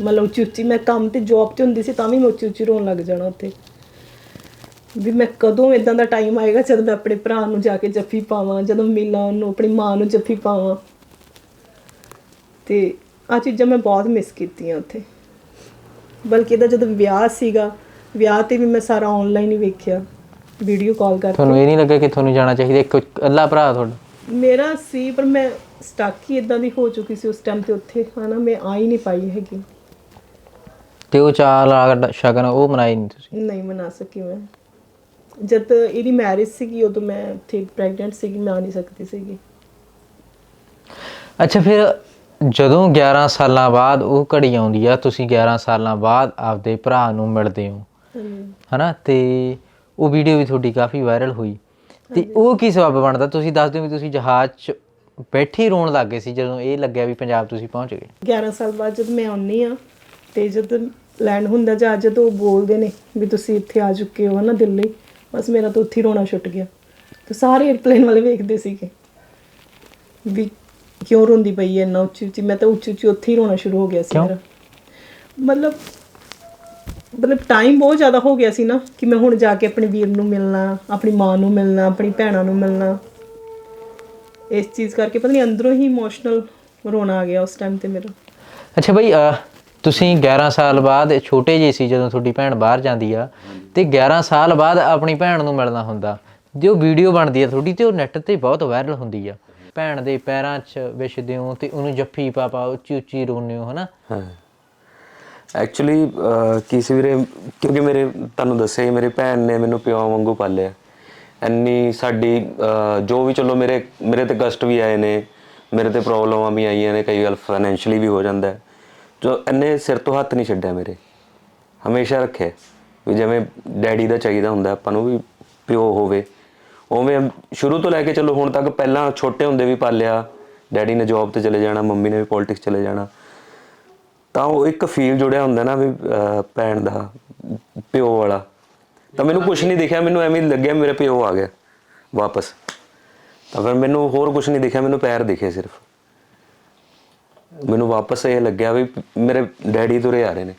ਮਤਲਬ ਉੱਚੀ ਉੱਚੀ ਮੈਂ ਕੰਮ ਤੇ ਜੌਬ ਤੇ ਹੁੰਦੀ ਸੀ ਤਾਂ ਵੀ ਮੈਂ ਉੱਚੀ ਉੱਚੀ ਰੋਣ ਲੱਗ ਜਾਣਾ ਉੱਥੇ। ਵੀ ਮੈਂ ਕਦੋਂ ਇਦਾਂ ਦਾ ਟਾਈਮ ਆਏਗਾ ਜਦ ਮੈਂ ਆਪਣੇ ਭਰਾ ਨੂੰ ਜਾ ਕੇ ਜੱਫੀ ਪਾਵਾਂ ਜਦੋਂ ਮਿਲਾਂ ਉਹਨੂੰ ਆਪਣੀ ਮਾਂ ਨੂੰ ਜੱਫੀ ਪਾਵਾਂ। ਤੇ ਆ ਚੀਜ਼ਾਂ ਮੈਂ ਬਹੁਤ ਮਿਸ ਕੀਤੀਆਂ ਉੱਥੇ। ਬਲਕਿ ਇਹਦਾ ਜਦੋਂ ਵਿਆਹ ਸੀਗਾ ਵਿਆਹ ਤੇ ਵੀ ਮੈਂ ਸਾਰਾ ਆਨਲਾਈਨ ਹੀ ਵੇਖਿਆ। ਵੀਡੀਓ ਕਾਲ ਕਰਕੇ। ਤੁਹਾਨੂੰ ਇਹ ਨਹੀਂ ਲੱਗਾ ਕਿ ਤੁਹਾਨੂੰ ਜਾਣਾ ਚਾਹੀਦਾ ਇੱਕ ਇਕੱਲਾ ਭਰਾ ਤੁਹਾਡਾ? ਮੇਰਾ ਸੀ ਪਰ ਮੈਂ ਸਟਕ ਹੀ ਇਦਾਂ ਦੀ ਹੋ ਚੁੱਕੀ ਸੀ ਉਸ ਟਾਈਮ ਤੇ ਉੱਥੇ। ਹਨਾ ਮੈਂ ਆ ਹੀ ਨਹੀਂ ਪਾਈ ਹੈਗੀ। ਤੇ ਉਹ ਚਾਲ ਆ ਸ਼ਗਨ ਉਹ ਮਨਾਈ ਨਹੀਂ ਤੁਸੀਂ? ਨਹੀਂ ਮਨਾ ਸਕੀ ਮੈਂ। ਜਦ ਇਹਦੀ ਮੈਰਿਜ ਸੀਗੀ ਉਦੋਂ ਮੈਂ ਉੱਥੇ ਪ੍ਰੈਗਨੈਂਟ ਸੀਗੀ ਮੈਂ ਆ ਨਹੀਂ ਸਕਦੀ ਸੀਗੀ। ਅੱਛਾ ਫਿਰ ਜਦੋਂ 11 ਸਾਲਾਂ ਬਾਅਦ ਉਹ ਘੜੀ ਆਉਂਦੀ ਆ ਤੁਸੀਂ 11 ਸਾਲਾਂ ਬਾਅਦ ਆਪਦੇ ਭਰਾ ਨੂੰ ਮਿਲਦੇ ਹੋ। ਹਨਾ ਤੇ ਉਹ ਵੀਡੀਓ ਵੀ ਤੁਹਾਡੀ ਕਾਫੀ ਵਾਇਰਲ ਹੋਈ। ਤੇ ਉਹ ਕੀ ਸਬਬ ਬਣਦਾ? ਤੁਸੀਂ ਦੱਸ ਦਿਓ ਵੀ ਤੁਸੀਂ ਜਹਾਜ਼ 'ਚ ਬੈਠੇ ਰੋਣ ਲੱਗ ਗਏ ਸੀ ਜਦੋਂ ਇਹ ਲੱਗਿਆ ਵੀ ਪੰਜਾਬ ਤੁਸੀਂ ਪਹੁੰਚ ਗਏ। 11 ਸਾਲ ਬਾਅਦ ਜਦ ਮੈਂ ਆਉਣੀ ਆ ਤੇ ਜਦ ਲੈਂਡ ਹੁੰਦਾ ਜਹਾਜ਼ ਜਦੋਂ ਉਹ ਬੋਲਦੇ ਨੇ ਵੀ ਤੁਸੀਂ ਇੱਥੇ ਆ ਚੁੱਕੇ ਹੋ ਨਾ ਦਿੱਲੀ ਬਸ ਮੇਰਾ ਤਾਂ ਉੱਥੇ ਰੋਣਾ ਛੁੱਟ ਗਿਆ। ਤੇ ਸਾਰੇ 에ਅਰਪਲੇਨ ਵਾਲੇ ਵੇਖਦੇ ਸੀਗੇ ਵੀ ਕਿਉਂ ਰੋਂਦੀ ਪਈ ਹੈ ਇੰਨਾ ਉੱਚੀ ਉੱਚੀ ਮੈਂ ਤਾਂ ਉੱਚੀ ਉੱਚੀ ਉੱਥੇ ਹੀ ਰੋਣਾ ਸ਼ੁਰੂ ਹੋ ਗਿਆ ਸੀ? ਮੇਰਾ। ਮਤਲਬ ਮਤਲਬ ਟਾਈਮ ਬਹੁਤ ਜ਼ਿਆਦਾ ਹੋ ਗਿਆ ਸੀ ਨਾ ਕਿ ਮੈਂ ਹੁਣ ਜਾ ਕੇ ਆਪਣੇ ਵੀਰ ਨੂੰ ਮਿਲਣਾ ਆਪਣੀ ਮਾਂ ਨੂੰ ਮਿਲਣਾ ਆਪਣੀ ਭੈਣਾਂ ਨੂੰ ਮਿਲਣਾ। ਇਸ ਚੀਜ਼ ਕਰਕੇ ਪਤਾ ਨਹੀਂ ਅੰਦਰੋਂ ਹੀ ਇਮੋਸ਼ਨਲ ਰੋਣਾ ਆ ਗਿਆ ਉਸ ਟਾਈਮ ਤੇ ਮੇਰਾ। ਅੱਛਾ ਅਹ, ਤੁਸੀਂ 11 ਸਾਲ ਬਾਅਦ ਛੋਟੇ ਜਿਹੇ ਸੀ ਜਦੋਂ ਤੁਹਾਡੀ ਭੈਣ ਬਾਹਰ ਜਾਂਦੀ ਆ ਤੇ 11 ਸਾਲ ਬਾਅਦ ਆਪਣੀ ਭੈਣ ਨੂੰ ਮਿਲਣਾ ਹੁੰਦਾ ਜੋ ਵੀਡੀਓ ਬਣਦੀ ਆ ਤੁਹਾਡੀ ਤੇ ਉਹ ਨੈੱਟ ਤੇ ਬਹੁਤ ਵਾਇਰਲ ਹੁੰਦੀ ਆ। ਭੈਣ ਦੇ ਪੈਰਾਂ 'ਚ ਵਿਛਦੇ ਹੋ ਤੇ ਉਹਨੂੰ ਜੱਫੀ ਪਾ ਪਾ ਉੱਚੀ ਉੱਚੀ ਹੋ ਹਨਾ? ਹਾਂ। ਐਕਚੁਅਲੀ ਕਿਸੇ ਵੀਰੇ, ਕਿਉਂਕਿ ਮੇਰੇ, ਤੁਹਾਨੂੰ ਦੱਸਿਆ ਹੀ, ਮੇਰੀ ਭੈਣ ਨੇ ਮੈਨੂੰ ਪਿਓ ਵਾਂਗੂ ਪਾਲਿਆ। ਇੰਨੀ ਸਾਡੀ ਜੋ ਵੀ ਚਲੋ ਮੇਰੇ ਮੇਰੇ ਤੇ ਕਸ਼ਟ ਵੀ ਆਏ ਨੇ, ਮੇਰੇ ਤੇ ਪ੍ਰੋਬਲਮਾਂ ਵੀ ਆਈਆਂ ਨੇ, ਕਈ ਵਾਰ ਫਾਈਨੈਂਸ਼ੀਅਲੀ ਵੀ ਹੋ ਜਾਂਦਾ ਹੈ। ਜੋ ਇੰਨੇ ਸਿਰ ਤੋਂ ਹੱਥ ਨਹੀਂ ਛੱਡਿਆ ਮੇਰੇ। ਹਮੇਸ਼ਾ ਰੱਖਿਆ ਵੀ ਜਿਵੇਂ ਡੈਡੀ ਦਾ ਚਾਹੀਦਾ ਹੁੰਦਾ, ਆਪਾਂ ਨੂੰ ਵੀ ਪਿਓ ਹੋਵੇ। ਉਵੇਂ ਸ਼ੁਰੂ ਤੋਂ ਲੈ ਕੇ ਚਲੋ ਹੁਣ ਤੱਕ ਪਹਿਲਾਂ ਛੋਟੇ ਹੁੰਦੇ ਵੀ ਪਾਲਿਆ। ਡੈਡੀ ਨੇ ਜੌਬ ਤੇ ਚਲੇ ਜਾਣਾ, ਮੰਮੀ ਨੇ ਵੀ ਪੋਲਿਟਿਕਸ ਚਲੇ ਜਾਣਾ। ਤਾਂ ਉਹ ਇੱਕ ਫੀਲ ਜੁੜਿਆ ਹੁੰਦਾ ਨਾ ਵੀ ਭੈਣ ਦਾ, ਪਿਓ ਵਾਲਾ। ਤਾਂ ਮੈਨੂੰ ਕੁਝ ਨਹੀਂ ਦਿਖਿਆ, ਮੈਨੂੰ ਐਵੇਂ ਲੱਗਿਆ ਮੇਰੇ ਪਿਓ ਆ ਗਿਆ, ਵਾਪਸ। ਤਾਂ ਫਿਰ ਮੈਨੂੰ ਹੋਰ ਕੁਝ ਨਹੀਂ ਦਿਖਿਆ, ਮੈਨੂੰ ਪੈਰ ਦਿਖੇ ਸਿਰਫ। ਮੈਨੂੰ ਵਾਪਸ ਇਹ ਲੱਗਿਆ ਵੀ ਮੇਰੇ ਡੈਡੀ ਤੁਰੇ ਆ ਰਹੇ ਨੇ।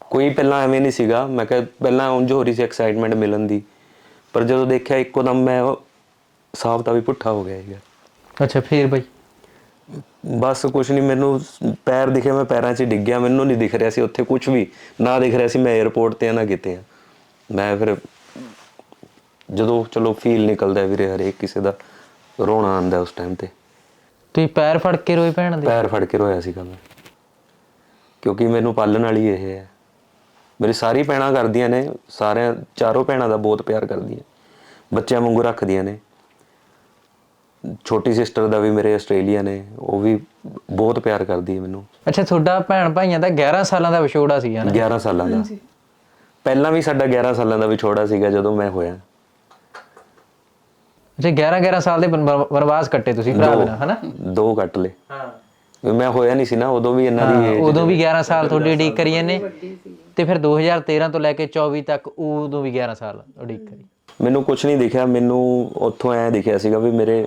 ਕੋਈ ਪਹਿਲਾਂ ਐਵੇਂ ਨਹੀਂ ਸੀਗਾ, ਮੈਂ ਕਿਹਾ ਪਹਿਲਾਂ ਉਂਝ ਹੋ ਰਹੀ ਸੀ ਐਕਸਾਈਟਮੈਂਟ ਮਿਲਣ ਦੀ। ਪਰ ਜਦੋਂ ਦੇਖਿਆ ਇੱਕੋ ਦਮ ਮੈਂ ਸਾਫ਼ ਤਾਂ ਵੀ ਪੁੱਠਾ ਹੋ ਗਿਆ ਸੀਗਾ। ਅੱਛਾ, ਫੇਰ ਬਈ। ਬਸ ਕੁਛ ਨਹੀਂ ਮੈਨੂੰ ਪੈਰ ਦਿਖੇ ਮੈਂ ਪੈਰਾਂ 'ਚ ਡਿੱਗ ਗਿਆ। ਮੈਨੂੰ ਨਹੀਂ ਦਿਖ ਰਿਹਾ ਸੀ ਉੱਥੇ ਕੁਝ ਵੀ। ਨਾ ਦਿਖ ਰਿਹਾ ਸੀ ਮੈਂ 에어ਪੋਰਟ ਤੇ ਆ ਨਾ ਕਿਤੇ ਆ। ਮੈਂ ਫਿਰ ਜਦੋਂ ਚਲੋ ਫੀਲ ਨਿਕਲਦਾ ਵੀਰੇ ਹਰੇਕ ਕਿਸੇ ਦਾ ਰੋਣਾ ਆਂਦਾ ਉਸ ਟਾਈਮ ਤੇ। ਤੁਸੀਂ ਪੈਰ ਫੜ ਕੇ ਰੋਏ ਭੈਣ ਦੇ? ਪੈਰ ਫੜ ਕੇ ਰੋਇਆ ਸੀਗਾ ਮੈਂ। ਕਿਉਂਕਿ ਮੈਨੂੰ ਪਾਲਣ ਵਾਲੀ ਇਹ ਹੈ। ਮੇਰੀ ਸਾਰੀ ਭੈਣਾਂ ਕਰਦੀਆਂ ਨੇ ਸਾਰਿਆਂ ਚਾਰੋਂ ਭੈਣਾਂ ਦਾ ਬਹੁਤ ਪਿਆਰ ਕਰਦੀਆਂ। ਬੱਚਿਆਂ ਵਾਂਗੂ ਰੱਖਦੀਆਂ ਨੇ। ਛੋਟੀ ਸਿਸਟਰ ਦਾ ਵੀ ਮੇਰੇ ਆਸਟ੍ਰੇਲੀਆ ਨੇ ਉਹ ਵੀ ਬਹੁਤ ਪਿਆਰ ਕਰਦੀ ਹੈ ਮੈਨੂੰ। ਅੱਛਾ ਤੁਹਾਡਾ ਭੈਣ ਭਾਈਆਂ ਦਾ 11 ਸਾਲਾਂ ਦਾ ਵਿਛੋੜਾ ਸੀ ਹਨਾ 11 ਸਾਲਾਂ ਦਾ। ਪਹਿਲਾਂ ਵੀ ਸਾਡਾ 11 ਸਾਲਾਂ ਦਾ ਵਿਛੋੜਾ ਸੀਗਾ ਜਦੋਂ ਮੈਂ ਹੋਇਆ। ਅੱਛਾ 11 11 ਸਾਲ ਦੇ ਬਨ- ਵਨਵਾਸ ਕੱਟੇ ਤੁਸੀਂ ਭਰਾ ਦੇ ਨਾਲ ਹਨਾ? ਦੋ ਕੱਟ ਲਏ। ਹਾਂ। ਮੈਂ ਹੋਇਆ ਨਹੀਂ ਸੀ ਨਾ ਉਦੋਂ ਵੀ ਇਹਨਾਂ ਦੀ age- ਉਦੋਂ ਵੀ 11 ਸਾਲ ਤੁਹਾਡੀ ਉਡੀਕ ਕਰੀ ਜਾਂਦੇ ਤੇ ਫਿਰ 2013 ਤੋਂ ਲੈ ਕੇ 24 ਤੱਕ ਉਦੋਂ ਵੀ 11 ਸਾਲ ਉਡੀਕ ਕਰੀ। ਮੈਨੂੰ ਕੁਝ ਨਹੀਂ ਦਿਖਿਆ ਮੈਨੂੰ ਉੱਥੋਂ ਐ ਦਿਖਿਆ ਸੀਗਾ ਵੀ ਮੇਰੇ